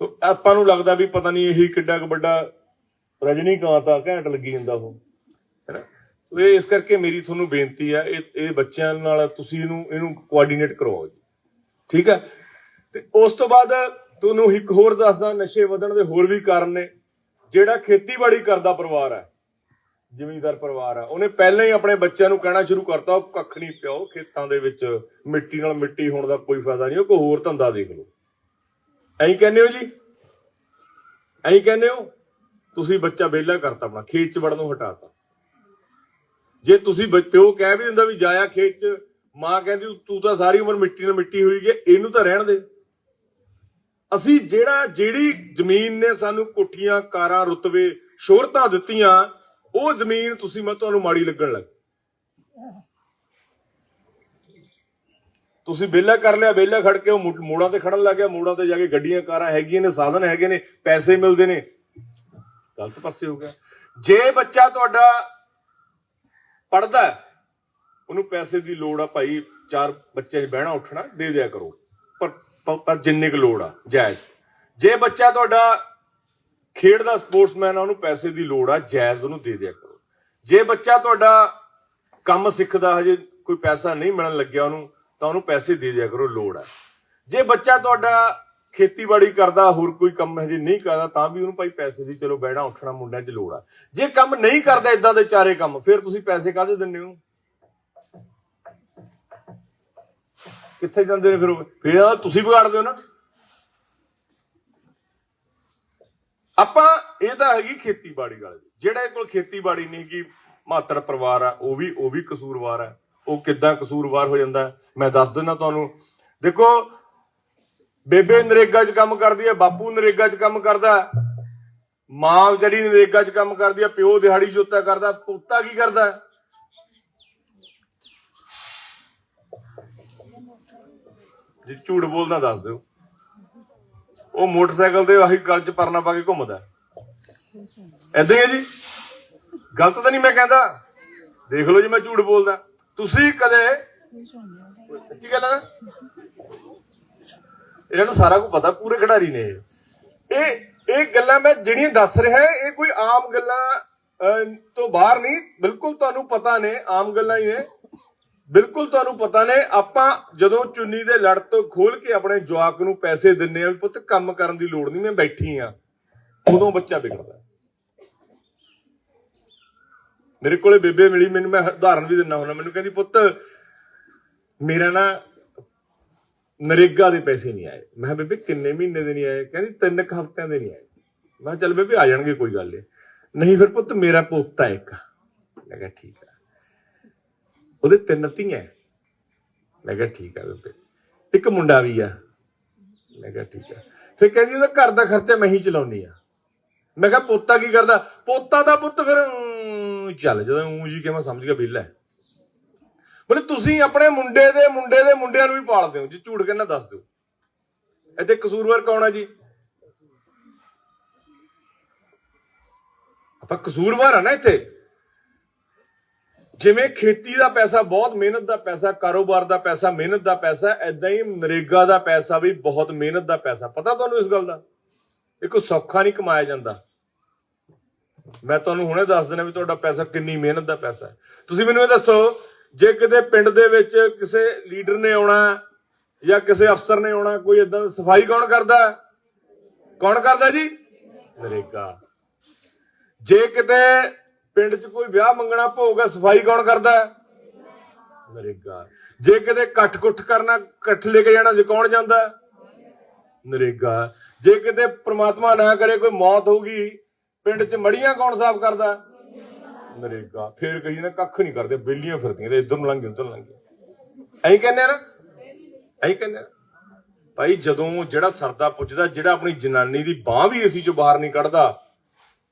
ਸੋ ਆਪਾਂ ਨੂੰ ਲੱਗਦਾ ਵੀ ਪਤਾ ਨਹੀਂ ਇਹੀ ਕਿੱਡਾ ਕੁ ਵੱਡਾ ਰਜਨੀਕਾਂਤ ਆ, ਘੈਂਟ ਲੱਗੀ ਜਾਂਦਾ ਉਹ ਹੈਨਾ ਸੋ ਇਹ ਇਸ ਕਰਕੇ ਮੇਰੀ ਤੁਹਾਨੂੰ ਬੇਨਤੀ ਆ, ਇਹ ਇਹ ਬੱਚਿਆਂ ਨਾਲ ਤੁਸੀਂ ਇਹਨੂੰ ਇਹਨੂੰ ਕੋਆਰਡੀਨੇਟ ਕਰਵਾਓ ਜੀ। ਠੀਕ ਹੈ ਤੇ ਉਸ ਤੋਂ ਬਾਅਦ ਤੁਹਾਨੂੰ ਇੱਕ ਹੋਰ ਦੱਸਦਾ, ਨਸ਼ੇ ਵਧਣ ਦੇ ਹੋਰ ਵੀ ਕਾਰਨ ਨੇ, ਜਿਹੜਾ ਖੇਤੀਬਾੜੀ ਕਰਦਾ ਪਰਿਵਾਰ ਹੈ ਜ਼ਿਮੀਂਦਾਰ ਪਰਿਵਾਰ ਆ। ਉਹਨੇ ਪਹਿਲਾਂ ਹੀ ਆਪਣੇ ਬੱਚਿਆਂ ਨੂੰ ਕਹਿਣਾ ਸ਼ੁਰੂ ਕਰਤਾ, ਉਹ ਕੱਖ ਨਹੀਂ ਪਿਓ ਖੇਤਾਂ ਦੇ ਵਿੱਚ ਮਿੱਟੀ ਨਾਲ ਮਿੱਟੀ ਹੋਣ ਦਾ ਕੋਈ ਫਾਇਦਾ ਨਹੀਂ, ਉਹ ਕੋਈ ਹੋਰ ਧੰਦਾ ਦੇਖ ਲਓ। ਐਂ ਕਹਿੰਦੇ ਹੋ ਜੀ? ਐਂ ਕਹਿੰਦੇ ਹੋ? ਤੁਸੀਂ ਬੱਚਾ ਵਿਹਲਾ ਕਰਤਾ ਆਪਣਾ, ਖੇਤ 'ਚ ਵੜਨ ਨੂੰ ਹਟਾਤਾ। ਜੇ ਤੁਸੀਂ ਬ- ਪਿਓ ਕਹਿ ਵੀ ਦਿੰਦਾ ਵੀ ਜਾਇਆ ਖੇਤ 'ਚ, ਮਾਂ ਕਹਿੰਦੀ ਤੂੰ ਤਾਂ ਸਾਰੀ ਉਮਰ ਮਿੱਟੀ ਨਾਲ ਮਿੱਟੀ ਹੋਈ ਗਈ ਇਹਨੂੰ ਤਾਂ ਰਹਿਣ ਦੇ। ਅਸੀਂ ਜਿਹੜਾ, ਜਿਹੜੀ ਜ਼ਮੀਨ ਨੇ ਸਾਨੂੰ ਕੋਠੀਆਂ, ਕਾਰਾਂ, ਰੁਤਬੇ ਸ਼ੋਹਰਤਾਂ ਦਿੱਤੀਆਂ ਉਹ ਜ਼ਮੀਨ ਤੁਸੀਂ ਮੈਂ ਤੁਹਾਨੂੰ ਮਾੜੀ ਲੱਗਣ ਲੱਗ ਤੁਸੀਂ ਵਿਹਲਾ ਕਰ ਲਿਆ, ਵਿਹਲਾ ਖੜ ਕੇ ਉਹ ਮੋੜਾਂ ਤੇ ਖੜਨ ਲੱਗ ਗਿਆ, ਮੋੜਾਂ ਤੇ ਜਾ ਕੇ ਗੱਡੀਆਂ, ਕਾਰਾਂ ਹੈਗੀਆਂ ਨੇ, ਸਾਧਨ ਹੈਗੇ ਨੇ, ਪੈਸੇ ਮਿਲਦੇ ਨੇ। ਗਲਤ ਪਾਸੇ ਹੋ ਗਿਆ। ਜੇ ਬੱਚਾ ਤੁਹਾਡਾ ਪੜਦਾ ਉਹਨੂੰ ਪੈਸੇ ਦੀ ਲੋੜ ਆ ਭਾਈ, ਚਾਰ ਬੱਚੇ 'ਚ ਬਹਿਣਾ, ਉੱਠਣਾ, ਦੇ ਦਿਆ ਕਰੋ। ਪਰ ਪਰ- ਪਰ ਜਿੰਨੇ ਕੁ ਲੋੜ ਆ, ਜਾਇਜ਼। ਜੇ ਬੱਚਾ ਤੁਹਾਡਾ ਖੇਡ ਦਾ ਸਪੋਰਟਸਮੈਨ ਆ, ਉਹਨੂੰ ਪੈਸੇ ਦੀ ਲੋੜ ਆ, ਜਾਇਜ਼ ਉਹਨੂੰ ਦੇ ਦਿਆ ਕਰੋ। ਜੇ ਬੱਚਾ ਤੁਹਾਡਾ ਕੰਮ ਸਿੱਖਦਾ, ਹਜੇ ਕੋਈ ਪੈਸਾ ਨਹੀਂ ਮਿਲਣ ਲੱਗਿਆ ਉਹਨੂੰ, ਤਾਂ ਉਹਨੂੰ ਪੈਸੇ ਦੇ ਦਿਆ ਕਰੋ, ਲੋੜ ਆ। ਜੇ ਬੱਚਾ ਤੁਹਾਡਾ ਖੇਤੀਬਾੜੀ ਕਰਦਾ, ਹੋਰ ਕੋਈ ਕੰਮ ਹਜੇ ਨਹੀਂ ਕਰਦਾ, ਤਾਂ ਵੀ ਉਹਨੂੰ ਭਾਈ ਪੈਸੇ ਦੀ, ਚਲੋ ਬਹਿਣਾ ਉੱਠਣਾ, ਮੁੰਡਿਆਂ 'ਚ ਲੋੜ ਆ। ਜੇ ਕੰਮ ਨਹੀਂ ਕਰਦਾ ਇਦਾਂ ਦੇ ਚਾਰੇ ਕੰਮ, ਫਿਰ ਤੁਸੀਂ ਪੈਸੇ ਕਾਹਦੇ ਦਿੰਦੇ ਹੋ? ਕਿੱਥੇ ਜਾਂਦੇ ਨੇ ਫਿਰ ਉਹ? ਫਿਰ ਇਹਦਾ ਤੁਸੀਂ ਵਿਗਾੜਦੇ ਹੋ ਨਾ। ਆਪਾਂ, ਇਹ ਤਾਂ ਹੈਗੀ ਖੇਤੀਬਾੜੀ ਵਾਲੇ ਦੀ। ਕੋਲ ਖੇਤੀਬਾੜੀ ਨਹੀਂ ਕੀ ਮਾਤਰ ਪਰਿਵਾਰ ਆ, ਉਹ ਵੀ ਉਹ ਵੀ ਕਸੂਰਵਾਰ ਆ। ਉਹ ਕਿੱਦਾਂ ਕਸੂਰਵਾਰ ਹੋ ਜਾਂਦਾ ਮੈਂ ਦੱਸ ਦਿੰਦਾ ਤੁਹਾਨੂੰ। ਦੇਖੋ, ਬੇਬੇ ਨਰੇਗਾ 'ਚ ਕੰਮ ਕਰਦੀ ਹੈ, ਬਾਪੂ ਨਰੇਗਾ 'ਚ ਕੰਮ ਕਰਦਾ ਮਾਂ ਜਿਹੜੀ ਨਰੇਗਾ 'ਚ ਕੰਮ ਕਰਦੀ ਹੈ, ਪਿਓ ਦਿਹਾੜੀ ਜੋਤਾ ਕਰਦਾ ਪੁੱਤਾ ਕੀ ਕਰਦਾ ਜੇ ਝੂਠ ਬੋਲਦਾ ਦੱਸ ਦਿਓ। ਉਹ ਮੋਟਰਸਾਈਕਲ ਤੇ ਆਹੀ ਗਲ 'ਚ ਪਰਨਾ ਪਾ ਕੇ ਘੁੰਮਦਾ। ਐਦਾਂ ਹੀ ਹੈ ਜੀ। ਗਲਤ ਤਾਂ ਨਹੀਂ ਮੈਂ ਕਹਿੰਦਾ। ਦੇਖ ਲਓ ਜੀ, ਮੈਂ ਝੂਠ ਬੋਲਦਾ। ਤੁਸੀਂ ਕਦੇ ਸੱਚੀ ਗੱਲ ਹੈ ਨਾ? ਇਹਨਾਂ ਨੂੰ ਸਾਰਾ ਕੁਝ ਪਤਾ, ਪੂਰੇ ਖਿਡਾਰੀ ਨੇ ਇਹ। ਇਹ ਗੱਲਾਂ ਮੈਂ ਜਿਹੜੀਆਂ ਦੱਸ ਰਿਹਾ, ਇਹ ਕੋਈ ਆਮ ਗੱਲਾਂ ਤੋਂ ਬਾਹਰ ਨਹੀਂ। ਬਿਲਕੁਲ ਤੁਹਾਨੂੰ ਪਤਾ ਨੇ, ਆਮ ਗੱਲਾਂ ਹੀ ਨੇ। ਬਿਲਕੁਲ ਤੁਹਾਨੂੰ ਪਤਾ ਨੇ, ਆਪਾਂ ਜਦੋਂ ਚੁੰਨੀ ਦੇ ਲੜ ਤੋਂ ਖੋਲ ਕੇ ਆਪਣੇ ਜਵਾਕ ਨੂੰ ਪੈਸੇ ਦਿੰਨੇ ਆ ਪੁੱਤ ਕੰਮ ਕਰਨ ਦੀ ਲੋੜ ਨਹੀਂ, ਮੈਂ ਬੈਠੀ ਆ। ਉਦੋਂ ਬੱਚਾ ਵਿਗੜਦਾ। ਮੇਰੇ ਕੋਲੇ ਬੇਬੇ ਮਿਲੀ, ਮੈਨੂੰ ਮੈਂ ਉਦਾਹਰਨ ਵੀ ਦਿੰਦਾ ਹੁੰਦਾ, ਮੈਨੂੰ ਕਹਿੰਦੀ, ਪੁੱਤ, ਮੇਰਾ ਨਾ ਨਰੇਗਾ ਦੇ ਪੈਸੇ ਨਹੀਂ ਆਏ। ਮੈਂ ਕਿਹਾ, ਬੇਬੇ, ਕਿੰਨੇ ਮਹੀਨੇ ਦੇ ਨਹੀਂ ਆਏ? ਕਹਿੰਦੀ, ਤਿੰਨ ਕੁ ਹਫ਼ਤਿਆਂ ਦੇ ਨਹੀਂ ਆਏ। ਮੈਂ ਕਿਹਾ, ਚੱਲ ਬੇਬੇ, ਆ ਜਾਣਗੇ ਕੋਈ ਗੱਲ ਨਹੀਂ ਨਹੀਂ ਫਿਰ ਪੁੱਤ, ਮੇਰਾ ਪੋਤਾ ਇੱਕ ਮੈਂ ਕਿਹਾ, ਠੀਕ ਆ। ਉਹਦੇ ਤਿੰਨ ਧੀਆਂ ਮੈਂ ਕਿਹਾ ਠੀਕ ਆ ਬੇਬੇ। ਇੱਕ ਮੁੰਡਾ ਵੀ ਆ। ਮੈਂ ਕਿਹਾ ਠੀਕ ਆ। ਫਿਰ ਕਹਿੰਦੀ ਉਹਦਾ ਘਰ ਦਾ ਖਰਚਾ ਮੈਂ ਹੀ ਚਲਾਉਣੀ ਆ। ਮੈਂ ਕਿਹਾ ਪੋਤਾ ਕੀ ਕਰਦਾ? ਪੋਤਾ ਦਾ ਪੁੱਤ ਫਿਰ ਚੱਲ ਜਦੋਂ ਊਂ ਜੀ ਕਿ ਮੈਂ ਸਮਝ ਗਿਆ ਬਿੱਲ ਹੈ। ਬੋਲੇ ਤੁਸੀਂ ਆਪਣੇ ਮੁੰਡੇ ਦੇ ਮੁੰਡੇ ਦੇ ਮੁੰਡਿਆਂ ਨੂੰ ਵੀ ਪਾਲਦੇ ਹੋ ਜੇ ਝੂਠ ਕਹਿੰਦਾ ਦੱਸ ਦਿਓ। ਇੱਥੇ ਕਸੂਰਵਾਰ ਕੌਣ ਹੈ ਜੀ? ਆਪਾਂ ਕਸੂਰਵਾਰ ਆ ਨਾ ਇੱਥੇ। ਜਿਵੇਂ ਖੇਤੀ ਦਾ ਪੈਸਾ ਬਹੁਤ, ਮਿਹਨਤ ਦਾ ਪੈਸਾ, ਕਾਰੋਬਾਰ ਦਾ ਪੈਸਾ, ਮਿਹਨਤ ਦਾ ਪੈਸਾ ਐਦਾਂ ਹੀ ਨਰੇਗਾ ਦਾ ਪੈਸਾ ਵੀ ਬਹੁਤ, ਮਿਹਨਤ ਦਾ ਪੈਸਾ। ਪਤਾ ਤੁਹਾਨੂੰ ਇਸ ਗੱਲ ਦਾ? ਇਹ ਕੋਈ ਸੌਖਾ ਨਹੀਂ ਕਮਾਇਆ ਜਾਂਦਾ। ਮੈਂ ਤੁਹਾਨੂੰ ਹੁਣੇ ਦੱਸ ਦਿੰਦਾ ਵੀ ਤੁਹਾਡਾ ਪੈਸਾ ਕਿੰਨੀ ਮਿਹਨਤ ਦਾ ਪੈਸਾ ਹੈ। ਤੁਸੀਂ ਮੈਨੂੰ ਇਹ ਦੱਸੋ, ਜੇ ਕਿਤੇ ਪਿੰਡ ਦੇ ਵਿੱਚ ਕਿਸੇ ਲੀਡਰ ਨੇ ਆਉਣਾ ਜਾਂ ਕਿਸੇ ਅਫਸਰ ਨੇ ਆਉਣਾ, ਕੋਈ ਇਦਾਂ ਸਫ਼ਾਈ ਕੌਣ ਕਰਦਾ? ਕੌਣ ਕਰਦਾ ਜੀ? ਨਰੇਗਾ ਜੇ ਕਿਤੇ ਪਿੰਡ 'ਚ ਕੋਈ ਵਿਆਹ ਮੰਗਣਾ ਭੋਗ ਹੈ ਸਫ਼ਾਈ ਕੌਣ ਕਰਦਾ? ਨਰੇਗਾ ਜੇ ਕਿਤੇ ਇਕੱਠ ਕੁੱਠ ਕਰਨਾ ਇਕੱਠ ਲੈ ਕੇ ਜਾਣਾ ਜੇ ਕੌਣ ਜਾਂਦਾ? ਨਰੇਗਾ ਜੇ ਕਿਤੇ ਪ੍ਰਮਾਤਮਾ ਨਾ ਕਰੇ ਕੋਈ ਮੌਤ ਹੋਊਗੀ ਪਿੰਡ 'ਚ ਮੜੀਆਂ ਕੌਣ ਸਾਫ਼ ਕਰਦਾ? ਨਰੇਗਾ ਫੇਰ ਕਹੀ ਨਾ ਕੱਖ ਨਹੀਂ ਕਰਦੇ ਬੇਲੀਆਂ ਫਿਰਦੀਆਂ ਤੇ ਇਧਰ ਨੂੰ ਲੰਘ ਉਧਰ ਲੰਘ ਐਂ ਕਹਿੰਦੇ ਨਾ ਐਂ ਕਹਿੰਦੇ ਭਾਈ ਜਦੋਂ ਜਿਹੜਾ ਸਰਦਾ ਪੁੱਜਦਾ ਜਿਹੜਾ ਆਪਣੀ ਜਨਾਨੀ ਦੀ ਬਾਹ ਵੀ ਏਸੀ ਚੋਂ ਬਾਹਰ ਨਹੀਂ ਕੱਢਦਾ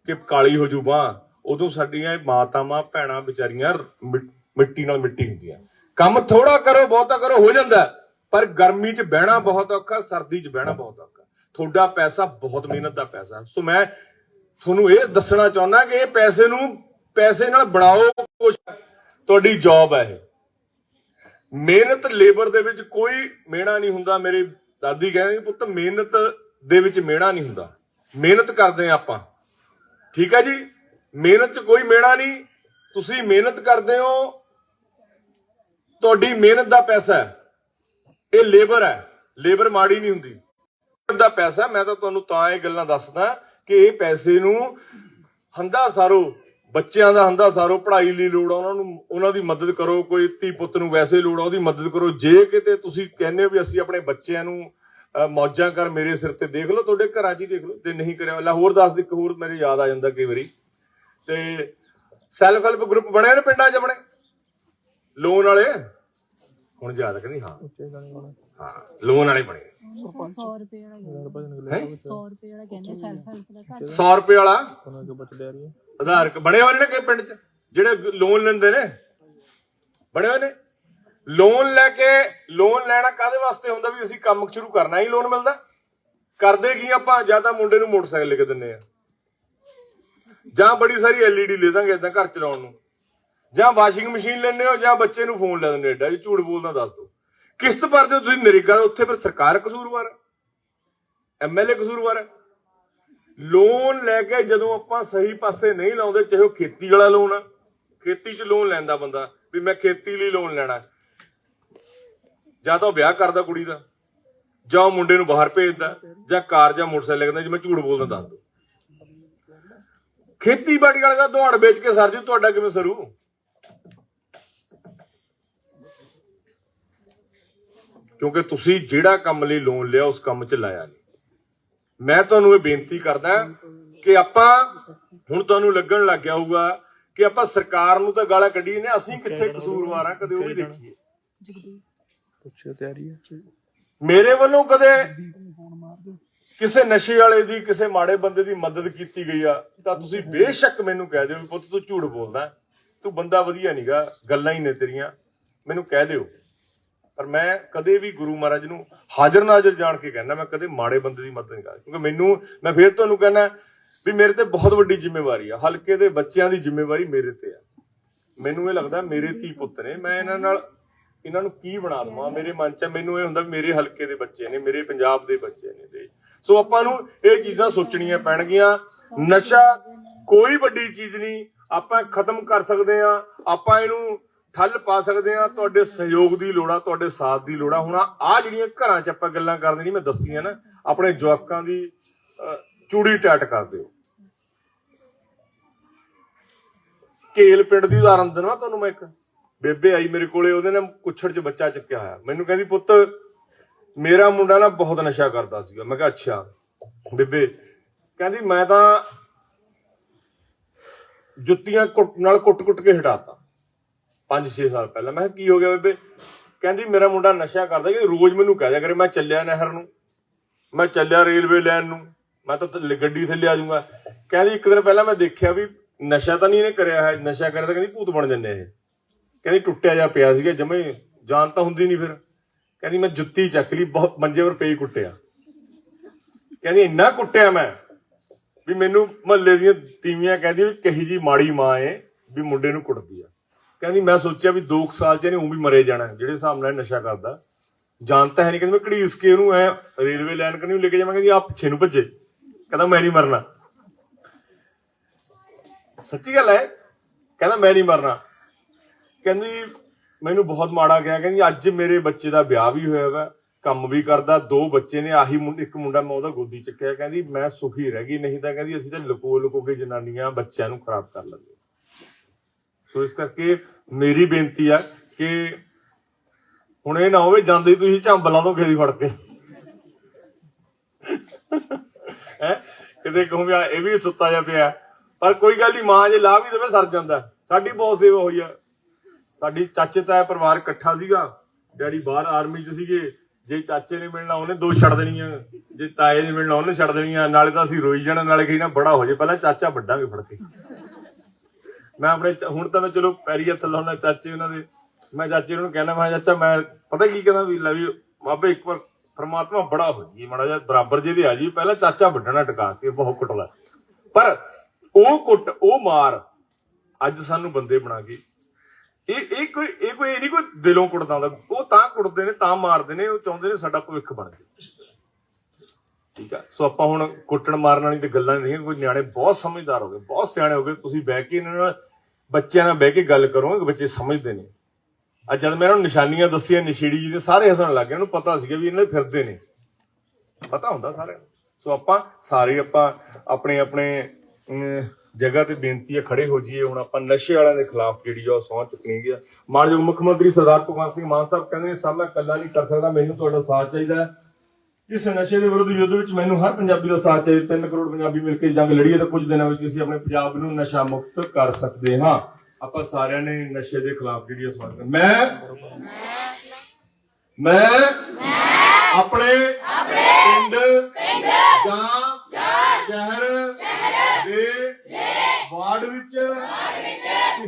ਕਿ ਕਾਲੀ ਹੋ ਜੂ ਬਾਹ ਉਦੋਂ ਸਾਡੀਆਂ ਇਹ ਮਾਤਾਵਾਂ, ਭੈਣਾਂ, ਵਿਚਾਰੀਆਂ ਮਿ- ਮਿੱਟੀ ਨਾਲ ਮਿੱਟੀ ਹੁੰਦੀਆਂ। ਕੰਮ ਥੋੜਾ ਕਰੋ, ਬਹੁਤਾ ਕਰੋ, ਹੋ ਜਾਂਦਾ। ਪਰ ਗਰਮੀ 'ਚ ਬਹਿਣਾ ਬਹੁਤ ਔਖਾ, ਸਰਦੀ 'ਚ ਬਹਿਣਾ ਬਹੁਤ ਔਖਾ। ਤੁਹਾਡਾ ਪੈਸਾ ਬਹੁਤ ਮਿਹਨਤ ਦਾ ਪੈਸਾ। ਸੋ ਮੈਂ ਤੁਹਾਨੂੰ ਇਹ ਦੱਸਣਾ ਚਾਹੁੰਦਾ ਕਿ ਇਹ ਪੈਸੇ ਨੂੰ, ਪੈਸੇ ਨਾਲ ਬਣਾਓ ਕੁਝ ਤੁਹਾਡੀ ਜੌਬ ਹੈ ਇਹ। ਮਿਹਨਤ ਲੇਬਰ ਦੇ ਵਿੱਚ ਕੋਈ ਮਿਹਣਾ ਨਹੀਂ ਹੁੰਦਾ। ਮੇਰੀ ਦਾਦੀ ਕਹਿੰਦੇ ਪੁੱਤ, ਮਿਹਨਤ ਦੇ ਵਿੱਚ ਮਿਹਣਾ ਨਹੀਂ ਹੁੰਦਾ। ਮਿਹਨਤ ਕਰਦੇ ਆਪਾਂ। ਠੀਕ ਹੈ ਜੀ? ਮਿਹਨਤ 'ਚ ਕੋਈ ਮਿਹਣਾ ਨਹੀਂ। ਤੁਸੀਂ ਮਿਹਨਤ ਕਰਦੇ ਹੋ। ਤੁਹਾਡੀ ਮਿਹਨਤ ਦਾ ਪੈਸਾ ਹੈ। ਇਹ ਲੇਬਰ ਹੈ। ਲੇਬਰ ਮਾੜੀ ਨਹੀਂ ਹੁੰਦੀ। ਮਿਹਨਤ ਦਾ ਪੈਸਾ, ਮੈਂ ਤਾਂ ਤੁਹਾਨੂੰ ਤਾਂ ਇਹ ਗੱਲਾਂ ਦੱਸਦਾ ਕਿ ਇਹ ਪੈਸੇ ਨੂੰ ਹੰਦਾ ਸਾਰੋ, ਬੱਚਿਆਂ ਦਾ ਹੰਦਾ ਸਾਰੋ, ਪੜ੍ਹਾਈ ਲਈ ਲੋੜ ਆ, ਉਹਨਾਂ ਨੂੰ, ਉਹਨਾਂ ਦੀ ਮਦਦ ਕਰੋ। ਕੋਈ ਧੀ ਪੁੱਤ ਨੂੰ ਵੈਸੇ ਲੋੜ ਆ, ਉਹਦੀ ਮਦਦ ਕਰੋ। ਜੇ ਕਿਤੇ ਤੁਸੀਂ ਕਹਿੰਦੇ ਹੋ ਵੀ ਅਸੀਂ ਆਪਣੇ ਬੱਚਿਆਂ ਨੂੰ ਮੌਜਾਂ ਕਰ ਮੇਰੇ ਸਿਰ ਤੇ ਦੇਖ ਲਓ, ਤੁਹਾਡੇ ਘਰਾਂ 'ਚ ਹੀ ਦੇਖ ਲਓ। ਤੇ ਨਹੀਂ ਕਰਿਆ, ਲਾ ਹੋਰ ਦੱਸ ਦੇ, ਇੱਕ ਹੋਰ ਮੇਰੇ ਯਾਦ ਆ ਜਾਂਦਾ ਕਈ ਵਾਰੀ। ਤੇ ਸੈਲਫ ਹੈਲਪ ਗਰੁੱਪ ਬਣੇ ਨੇ ਪਿੰਡਾਂ 'ਚ ਆਪਣੇ? ਲੋਨ ਵਾਲੇ? ਹੁਣ ਯਾਦ ਕਰੀ ਹਾਂ। ਉੱਚੇ ਗਾਣੇ ਗਾਣੇ ਹਾਂ ਲੋਨ ਵਾਲੇ ਬਣੇ। 100 ਰੁਪਏ ਵਾਲਾ ਹੀ ਯਾਰ ਭਜਨ ਹੈਂ? ਗਲੇ ਵਿੱਚ। 100 ਰੁਪਏ ਵਾਲਾ ਕਹਿੰਦੇ ਸੈਲਫ ਹੈਲਪ ਦਾ ਘਰ। 100 ਰੁਪਏ ਵਾਲਾ? ਹੈ ਆਧਾਰ ਕ- ਬਣੇ ਹੋਏ ਨੇ ਕਿ ਪਿੰਡ 'ਚ? ਜਿਹੜੇ ਲੋਨ ਲੈਂਦੇ ਨੇ? ਬਣੇ ਹੋਏ ਨੇ? ਲੋਨ ਲੈ ਕੇ ਲੋਨ ਲੈਣਾ ਕਾਦੇ ਵਾਸਤੇ ਹੁੰਦਾ ਵੀ ਅਸੀਂ ਕੰਮ ਸ਼ੁਰੂ ਕਰਨਾ ਹੀ ਲੋਨ ਮਿਲਦਾ? ਕਰਦੇ ਕੀ ਆਪਾਂ? ਜਾਂ ਤਾਂ ਮੁੰਡੇ ਨੂੰ ਮੋਟਰਸਾਈਕਲ ਲੈ ਕੇ ਦਿੰਨੇ ਆ। ਜਾਂ ਬੜੀ ਸਾਰੀ ਐਲਈਡੀ ਲੈ ਦਾਂਗੇ ਇਦਾਂ ਘਰ ਚਲਾਉਣ ਨੂੰ। ਜਾਂ ਵਾਸ਼ਿੰਗ ਮਸ਼ੀਨ ਲੈਣੇ ਹੋ ਜਾਂ ਬੱਚੇ ਨੂੰ ਫੋਨ ਲੈ ਦਿੰਦੇ ਐਡਾ ਜੀ ਝੂਠ ਬੋਲਦਾ ਦੱਸ ਦੋ। ਕਿਸ਼ਤ ਭਰਦੇ ਹੋ ਤੁਸੀਂ ਨਰੇਗਾ ਉੱਥੇ ਫਿਰ ਸਰਕਾਰ ਕਸੂਰਵਾਰ ਹੈ ਐਮਐਲਏ ਕਸੂਰਵਾਰ ਹੈ ਲੋਨ ਲੈ ਕੇ ਜਦੋਂ ਆਪਾਂ ਸਹੀ ਪਾਸੇ ਨਹੀਂ ਲਾਉਂਦੇ, ਚਾਹੇ ਉਹ ਖੇਤੀ ਵਾਲਾ ਲੋਨ ਆ, ਖੇਤੀ 'ਚ ਲੋਨ ਲੈਂਦਾ ਬੰਦਾ, ਵੀ ਮੈਂ ਖੇਤੀ ਲਈ ਲੋਨ ਲੈਣਾ। ਜਾਂ ਤਾਂ ਉਹ ਵਿਆਹ ਕਰਦਾ ਕੁੜੀ ਦਾ, ਜਾਂ ਉਹ ਮੁੰਡੇ ਨੂੰ ਬਾਹਰ ਭੇਜਦਾ, ਜਾਂ ਕਾਰ ਜਾਂ ਮੋਟਰਸਾਈਕਲ ਕਹਿੰਦਾ ਜੇ ਮੈਂ ਝੂਠ ਬੋਲਦਾ ਦੱਸ ਦੋ। ਖੇਤੀਬਾੜੀ ਵਾਲੇ ਦਾ ਦੌੜ ਵੇਚ ਕੇ ਸਰ ਜੀ ਤੁਹਾਡਾ ਕਿਵੇਂ ਸਰੂ? ਕਿਉਂਕਿ ਤੁਸੀਂ ਜਿਹੜਾ ਕੰਮ ਲਈ ਲੋਨ ਲਿਆ ਉਸ ਕੰਮ 'ਚ ਲਾਇਆ ਨਹੀਂ ਮੈਂ ਤੁਹਾਨੂੰ ਇਹ ਬੇਨਤੀ ਕਰਦਾ ਕਿ ਆਪਾਂ ਹੁਣ ਤੁਹਾਨੂੰ ਲੱਗਣ ਲੱਗ ਗਿਆ ਹੋਊਗਾ ਕਿ ਆਪਾਂ ਸਰਕਾਰ ਨੂੰ ਤਾਂ ਗਾਲਾਂ ਕੱਢੀਏ ਨੇ ਅਸੀਂ ਕਿੱਥੇ ਕਸੂਰਵਾਰ ਆ ਕਦੇ ਉਹ ਵੀ ਦੇਖੀਏ। ਜਗਦੀਪ। ਪੁੱਛੇ ਤਿਆਰੀ ਹੈ। ਮੇਰੇ ਵੱਲੋਂ ਕਦੇ ਕਿਸੇ ਨਸ਼ੇ ਵਾਲੇ ਦੀ, ਕਿਸੇ ਮਾੜੇ ਬੰਦੇ ਦੀ ਮਦਦ ਕੀਤੀ ਗਈ ਆ, ਤਾਂ ਤੁਸੀਂ ਬੇਸ਼ੱਕ ਮੈਨੂੰ ਕਹਿ ਦਿਓ ਵੀ ਪੁੱਤ ਤੂੰ ਝੂਠ ਬੋਲਦਾ ਤੂੰ ਬੰਦਾ ਵਧੀਆ ਨਹੀਂਗਾ ਗੱਲਾਂ ਹੀ ਨੇ ਤੇਰੀਆਂ। ਮੈਨੂੰ ਕਹਿ ਦਿਓ। ਪਰ ਮੈਂ ਕਦੇ ਵੀ ਗੁਰੂ ਮਹਾਰਾਜ ਨੂੰ ਹਾਜ਼ਰ ਨਾਜ਼ਰ ਜਾਣ ਕੇ ਕਹਿੰਦਾ, ਮੈਂ ਕਦੇ ਮਾੜੇ ਬੰਦੇ ਦੀ ਮਦਦ ਨਹੀਂ ਕਰਦਾ। ਕਿਉਂਕਿ ਮੈਨੂੰ, ਮੈਂ ਫੇਰ ਤੁਹਾਨੂੰ ਕਹਿੰਦਾ ਵੀ ਮੇਰੇ ਤੇ ਬਹੁਤ ਵੱਡੀ ਜ਼ਿੰਮੇਵਾਰੀ ਆ। ਹਲਕੇ ਦੇ ਬੱਚਿਆਂ ਦੀ ਜ਼ਿੰਮੇਵਾਰੀ ਮੇਰੇ ਤੇ ਆ। ਮੈਨੂੰ ਇਹ ਲੱਗਦਾ ਮੇਰੇ ਧੀ ਪੁੱਤ ਨੇ। ਮੈਂ ਇਹਨਾਂ ਨਾਲ, ਇਹਨਾਂ ਨੂੰ ਕੀ ਬਣਾ ਦਵਾਂ? ਮੇਰੇ ਮਨ 'ਚ ਮੈਨੂੰ ਇਹ ਹੁੰਦਾ ਵੀ ਮੇਰੇ ਹਲਕੇ ਦੇ ਬੱਚੇ ਨੇ, ਮੇਰੇ ਪੰਜਾਬ ਦੇ ਬੱਚੇ ਨੇ ਤੇ ਸੋ ਆਪਾਂ ਨੂੰ ਇਹ ਚੀਜ਼ਾਂ ਸੋਚਣੀਆਂ ਪੈਣਗੀਆਂ। ਨਸ਼ਾ ਕੋਈ ਵੱਡੀ ਚੀਜ਼ ਨਹੀਂ ਆਪਾਂ ਖਤਮ ਕਰ ਸਕਦੇ ਆ ਆਪਾਂ ਇਹਨੂੰ ਠੱਲ ਪਾ ਸਕਦੇ ਆ ਤੁਹਾਡੇ ਸਹਿਯੋਗ ਦੀ ਲੋੜ ਆ ਤੁਹਾਡੇ ਸਾਥ ਦੀ ਲੋੜ ਆ। ਹੁਣ ਆ ਜਿਹੜੀਆਂ ਘਰਾਂ 'ਚ ਆਪਾਂ ਗੱਲਾਂ ਕਰਦੇ ਨਹੀਂ ਮੈਂ ਦੱਸੀਆਂ ਨਾ ਆਪਣੇ ਜਵਾਕਾਂ ਦੀ ਅਹ, ਚੂੜੀ ਟਾਟ ਕਰ ਦਿਓ। ਕੇਲ ਪਿੰਡ ਦੀ ਉਦਾਹਰਨ ਦੇਣਾ ਤੁਹਾਨੂੰ ਮੈਂ ਇੱਕ। ਬੇਬੇ ਆਈ ਮੇਰੇ ਕੋਲੇ ਉਹਦੇ ਨਾਲ ਕੁੱਛੜ 'ਚ ਬੱਚਾ ਚੱਕਿਆ ਹੋਇਆ। ਮੈਨੂੰ ਕਹਿੰਦੀ ਪੁੱਤ ਮੇਰਾ ਮੁੰਡਾ ਨਾ ਬਹੁਤ ਨਸ਼ਾ ਕਰਦਾ ਸੀਗਾ। ਮੈਂ ਕਿਹਾ, ਅੱਛਾ, ਬੇਬੇ, ਕਹਿੰਦੀ ਮੈਂ ਤਾਂ ਜੁੱਤੀਆਂ ਕੁੱਟ- ਨਾਲ ਕੁੱਟ-ਕੁੱਟ ਕੇ ਹਟਾਤਾ। 5-6 ਸਾਲ ਪਹਿਲਾਂ। ਮੈਂ ਕਿਹਾ, ਕੀ ਹੋ ਗਿਆ ਬੇਬੇ? ਕਹਿੰਦੀ, ਮੇਰਾ ਮੁੰਡਾ ਨਸ਼ਾ ਕਰਦਾ ਕਿ ਰੋਜ਼ ਮੈਨੂੰ ਕਹਿ ਦਿਆ ਕਰੇ, ਮੈਂ ਚੱਲਿਆ ਨਹਿਰ ਨੂੰ। ਮੈਂ ਚੱਲਿਆ ਰੇਲਵੇ ਲਾਈਨ ਨੂੰ। ਮੈਂ ਤਾਂ ਥੱਲੇ ਗੱਡੀ ਥੱਲੇ ਆ ਜਾਊਂਗਾ। ਕਹਿੰਦੀ, ਇੱਕ ਦਿਨ ਪਹਿਲਾਂ ਮੈਂ ਦੇਖਿਆ ਵੀ ਨਸ਼ਾ ਤਾਂ ਨਹੀਂ ਇਹਨੇ ਕਰਿਆ ਹੈ ਨਸ਼ਾ ਕਰਿਆ ਤਾਂ ਕਹਿੰਦੀ, ਭੂਤ ਬਣ ਜੰਨੇ ਇਹ। ਕਹਿੰਦੀ, ਟੁੱਟਿਆ ਜਾ ਪਿਆ ਸੀਗਾ ਜਮੇ। ਜਾਨ ਤਾਂ ਹੁੰਦੀ ਨਹੀਂ ਫਿਰ। ਕਹਿੰਦੀ ਮੈਂ ਜੁੱਤੀ ਚੱਕ ਲਈ, ਬਹੁਤ ਮੰਜੇ 'ਤੇ ਪਈ ਕੁੱਟਿਆ। ਕਹਿੰਦੀ ਇੰਨਾ ਕੁੱਟਿਆ ਮੈਂ ਵੀ ਮੈਨੂੰ ਮਹੱਲੇ ਦੀਆਂ ਤੀਵੀਆਂ ਕਹਿੰਦੀਆਂ ਵੀ ਕਹੀ ਜੀ ਮਾੜੀ ਮਾਂ ਏ ਵੀ ਮੁੰਡੇ ਨੂੰ ਕੁੱਟਦੀ ਆ। ਕਹਿੰਦੀ ਮੈਂ ਸੋਚਿਆ ਵੀ 2 ਸਾਲ ਚ ਇਹਨੇ ਉਹ ਵੀ ਮਰੇ ਜਾਣਾ, ਜਿਹੜੇ ਹਿਸਾਬ ਨਾਲ ਨਸ਼ਾ ਕਰਦਾ। ਜਾਣਤਾ ਹੈ ਨਹੀਂ ਕਹਿੰਦੀ ਮੈਂ ਘੜੀਸ ਕੇ ਉਹਨੂੰ ਐ ਰੇਲਵੇ ਲਾਈਨ ਕਰਨੀ ਲੈ ਕੇ ਜਾਵਾਂ, ਕਹਿੰਦੀ ਆ ਪਿੱਛੇ ਨੂੰ ਭੱਜੇ। ਕਹਿੰਦਾ ਮੈਂ ਨਹੀਂ ਮਰਨਾ। ਸੱਚੀ ਗੱਲ ਹੈ, ਕਹਿੰਦਾ ਮੈਂ ਨਹੀਂ ਮਰਨਾ। ਕਹਿੰਦੀ ਮੈਨੂੰ ਬਹੁਤ ਮਾੜਾ ਗਿਆ, ਕਹਿੰਦੀ ਅੱਜ ਮੇਰੇ ਬੱਚੇ ਦਾ ਵਿਆਹ ਵੀ ਹੋਇਆ ਵਾ, ਕੰਮ ਵੀ ਕਰਦਾ, ਦੋ ਬੱਚੇ ਨੇ, ਆਹੀ ਇੱਕ ਮੁੰਡਾ ਮੈਂ ਉਹਦਾ ਗੋਦੀ ਚੱਕਿਆ, ਕਹਿੰਦੀ ਮੈਂ ਸੁਖੀ ਰਹਿ ਗਈ, ਨਹੀਂ ਤਾਂ ਕਹਿੰਦੀ ਅਸੀਂ ਤਾਂ ਲੁਕੋ ਲੁਕੋ ਕੇ ਜਨਾਨੀਆਂ ਬੱਚਿਆਂ ਨੂੰ ਖਰਾਬ ਕਰ ਲੈਂਦੇ ਸੋ ਇਸ ਕਰਕੇ ਮੇਰੀ ਬੇਨਤੀ ਆ ਕਿ ਹੁਣ ਇਹ ਨਾ ਹੋਵੇ, ਜਾਂਦੇ ਤੁਸੀਂ ਝੰਬਲਾਂ ਤੋਂ ਖੇਦੀ ਫੜ ਕੇ। ਹੈ? ਕਿਤੇ ਕਹੂੰ ਇਹ ਵੀ ਸੁੱਤਾ ਜਾ ਪਿਆ, ਪਰ ਕੋਈ ਗੱਲ ਨਹੀਂ ਮਾਂ ਜੇ ਲਾਹ ਵੀ ਦੇਵੇ, ਸਰ ਜਾਂਦਾ। ਸਾਡੀ ਬਹੁਤ ਸੇਵਾ ਹੋਈ ਆ। ਸਾਡੀ ਚਾਚੇ ਤਾਇਆ ਪਰਿਵਾਰ ਇਕੱਠਾ ਸੀਗਾ। ਡੈਡੀ ਬਾਹਰ ਆਰਮੀ 'ਚ ਸੀਗੇ। ਜੇ ਚਾਚੇ ਨੇ ਮਿਲਣਾ ਉਹਨੇ ਦੋ ਛੱਡ ਦੇਣੀਆਂ। ਜੇ ਤਾਏ ਨੇ ਮਿਲਣਾ ਉਹਨੇ ਛੱਡ ਦੇਣੀਆਂ। ਨਾਲੇ ਤਾਂ ਅਸੀਂ ਰੋਈ ਜਾਣਾ ਨਾਲੇ ਕਹੀ ਨਾ ਬੜਾ ਹੋ ਜੇ ਪਹਿਲਾਂ ਚਾਚਾ ਵੱਡਾਂਗੇ ਫੜ ਕੇ। ਮੈਂ ਆਪਣੇ ਹੁਣ ਤਾਂ ਮੈਂ ਚਲੋ ਪੈਰੀ ਹੱਥ ਲਾਉਣਾ ਚਾਚੇ ਉਹਨਾਂ ਦੇ। ਮੈਂ ਚਾਚੇ ਨੂੰ ਕਹਿਣਾ ਮੈਂ ਕਿਹਾ, ਚਾਚਾ ਮੈਂ ਪਤਾ ਕੀ ਕਹਿੰਦਾ ਵੀ ਲੈ ਵੀ ਬਾਬੇ ਇੱਕ ਵਾਰ ਪ੍ਰਮਾਤਮਾ ਬੜਾ ਹੋ ਜੀ ਮਾੜਾ ਜਿਹਾ ਬਰਾਬਰ ਜੇ ਦੇ ਆ ਜੀ ਪਹਿਲਾਂ ਚਾਚਾ ਵੱਡਣਾ ਟਿਕਾ ਕੇ ਬਹੁਤ ਕੁੱਟਦਾ। ਪਰ ਉਹ ਕੁੱਟ ਉਹ ਮਾਰ ਅੱਜ ਸਾਨੂੰ ਬੰਦੇ ਬਣਾ ਕੇ ਇਹ ਇਹ ਕੋਈ ਇਹ ਕੋਈ ਇਹ ਨਹੀਂ ਕੋਈ ਦਿਲੋਂ ਕੁੱਟਦਾ ਹੁੰਦਾ। ਉਹ ਤਾਂ ਕੁੱਟਦੇ ਨੇ ਤਾਂ ਮਾਰਦੇ ਨੇ ਉਹ ਚਾਹੁੰਦੇ ਨੇ ਸਾਡਾ ਭਵਿੱਖ ਬਣ ਜਾਵੇ। ਠੀਕ ਆ? ਸੋ ਆਪਾਂ ਹੁਣ ਕੁੱਟਣ ਮਾਰਨ ਵਾਲੀ ਤੇ ਗੱਲਾਂ ਨਹੀਂ ਕੋਈ ਨਿਆਣੇ ਬਹੁਤ ਸਮਝਦਾਰ ਹੋ ਗਏ ਬਹੁਤ ਸਿਆਣੇ ਹੋ ਗਏ। ਤੁਸੀਂ ਬਹਿ ਕੇ ਇਹਨਾਂ ਨਾਲ ਬੱਚਿਆਂ ਨਾਲ ਬਹਿ ਕੇ ਗੱਲ ਕਰੋਗੇ ਬੱਚੇ ਸਮਝਦੇ ਨੇ। ਅੱਜ ਜਦ ਮੈਂ ਇਹਨਾਂ ਨੂੰ ਨਿਸ਼ਾਨੀਆਂ ਦੱਸੀਆਂ ਨਸ਼ੇੜੀ ਜੀ ਦੇ ਸਾਰੇ ਹੱਸਣ ਲੱਗ ਗਏ ਉਹਨੂੰ ਪਤਾ ਸੀਗਾ ਵੀ ਇਹਨਾਂ ਦੇ ਫਿਰਦੇ ਨੇ। ਪਤਾ ਹੁੰਦਾ ਸਾਰਿਆਂ ਨੂੰ। ਸੋ ਆਪਾਂ ਸਾਰੇ ਆਪਾਂ ਆਪਣੇ ਆਪਣੇ ਅਮ, ਜਗ੍ਹਾ ਤੇ ਬੇਨਤੀ ਹੈ ਖੜੇ ਹੋ ਜਾਈਏ। ਹੁਣ ਆਪਾਂ ਨਸ਼ੇ ਵਾਲਿਆਂ ਦੇ ਖਿਲਾਫ ਜਿਹੜੀ ਆ ਉਹ ਸਹੁੰ ਚੁੱਕਣੀ ਹੈ ਮਾਨਯੋਗ ਮੁੱਖ ਮੰਤਰੀ ਸਰਦਾਰ ਭਗਵੰਤ ਸਿੰਘ ਮਾਨ ਸਾਹਿਬ ਕਹਿੰਦੇ ਨੇ ਸਭ ਮੈਂ ਇਕੱਲਾ ਨਹੀਂ ਕਰ ਸਕਦਾ ਮੈਨੂੰ ਤੁਹਾਡਾ ਸਾਥ ਚਾਹੀਦਾ ਹੈ। ਇਸ ਨਸ਼ੇ ਦੇ ਵਿਰੁੱਧ ਯੁੱਧ ਵਿੱਚ ਮੈਨੂੰ ਹਰ ਪੰਜਾਬੀ ਦਾ ਸਾਥ ਚਾਹੀਦਾ 3 ਕਰੋੜ ਪੰਜਾਬੀ ਮਿਲ ਕੇ ਜੰਗ ਲੜੀਏ ਤਾਂ ਕੁਝ ਦਿਨਾਂ ਵਿੱਚ ਅਸੀਂ ਆਪਣੇ ਪੰਜਾਬ ਨੂੰ ਨਸ਼ਾ ਮੁਕਤ ਕਰ ਸਕਦੇ ਹਾਂ। ਆਪਾਂ ਸਾਰਿਆਂ ਨੇ ਨਸ਼ੇ ਦੇ ਖਿਲਾਫ ਜਿਹੜੀ ਆ ਸਵਾਲ ਮੈਂ ਮੈਂ ਆਪਣੇ ਪਿੰਡ ਜਾਂ ਸ਼ਹਿਰ ਦੇ ਵਾਰਡ ਵਿੱਚ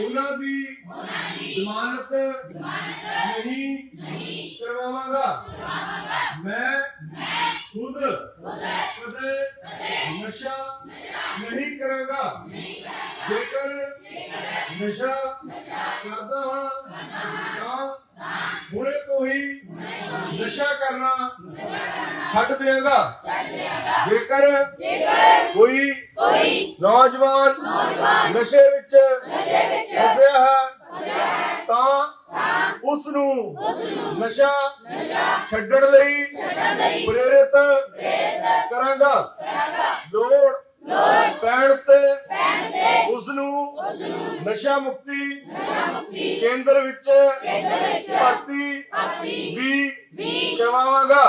ਉਹਨਾਂ ਦੀ ਜ਼ਮਾਨਤ ਨਹੀਂ ਕਰਵਾਵਾਂਗਾ ਮੈਂ ਖੁਦ ਕਦੇ ਨਸ਼ਾ ਨਹੀਂ ਕਰਾਂਗਾ ਜੇਕਰ ਨਸ਼ਾ ਕਰਦਾ ਹਾਂ ਤਾਂ ਹੁਣੇ ਤੋਂ ਹੀ ਨਸ਼ਾ ਕਰਨਾ ਛੱਡ ਦਿਆਂਗਾ ਜੇਕਰ ਕੋਈ ਨੌਜਵਾਨ ਨਸ਼ੇ ਵਿੱਚ ਫਸਿਆ ਹੈ ਤਾਂ ਉਸ ਨੂੰ ਨਸ਼ਾ ਛੱਡਣ ਲਈ ਪ੍ਰੇਰਿਤ ਕਰਾਂਗਾ। ਲੋੜ ਪੈਣ ਤੇ ਉਸ ਨੂੰ ਨਸ਼ਾ ਮੁਕਤੀ ਕੇਂਦਰ ਵਿੱਚ ਭਰਤੀ ਵੀ ਕਰਵਾਵਾਂਗਾ।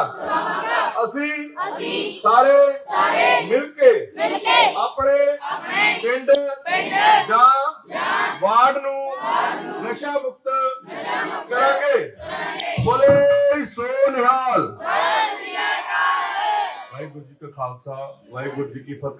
ਅਸੀਂ ਸਾਰੇ ਮਿਲ ਕੇ ਆਪਣੇ ਪਿੰਡ ਜਾਂ ਵਾਰਡ ਨੂੰ ਨਸ਼ਾ ਮੁਕਤ ਕਰਾਂਗੇ। ਬੋਲੇ ਸੋ ਨਿਹਾਲ ਵਾਹਿਗੁਰੂ ਜੀ ਕਾ ਖਾਲਸਾ ਵਾਹਿਗੁਰੂ ਜੀ ਕੀ ਫਤਿਹ।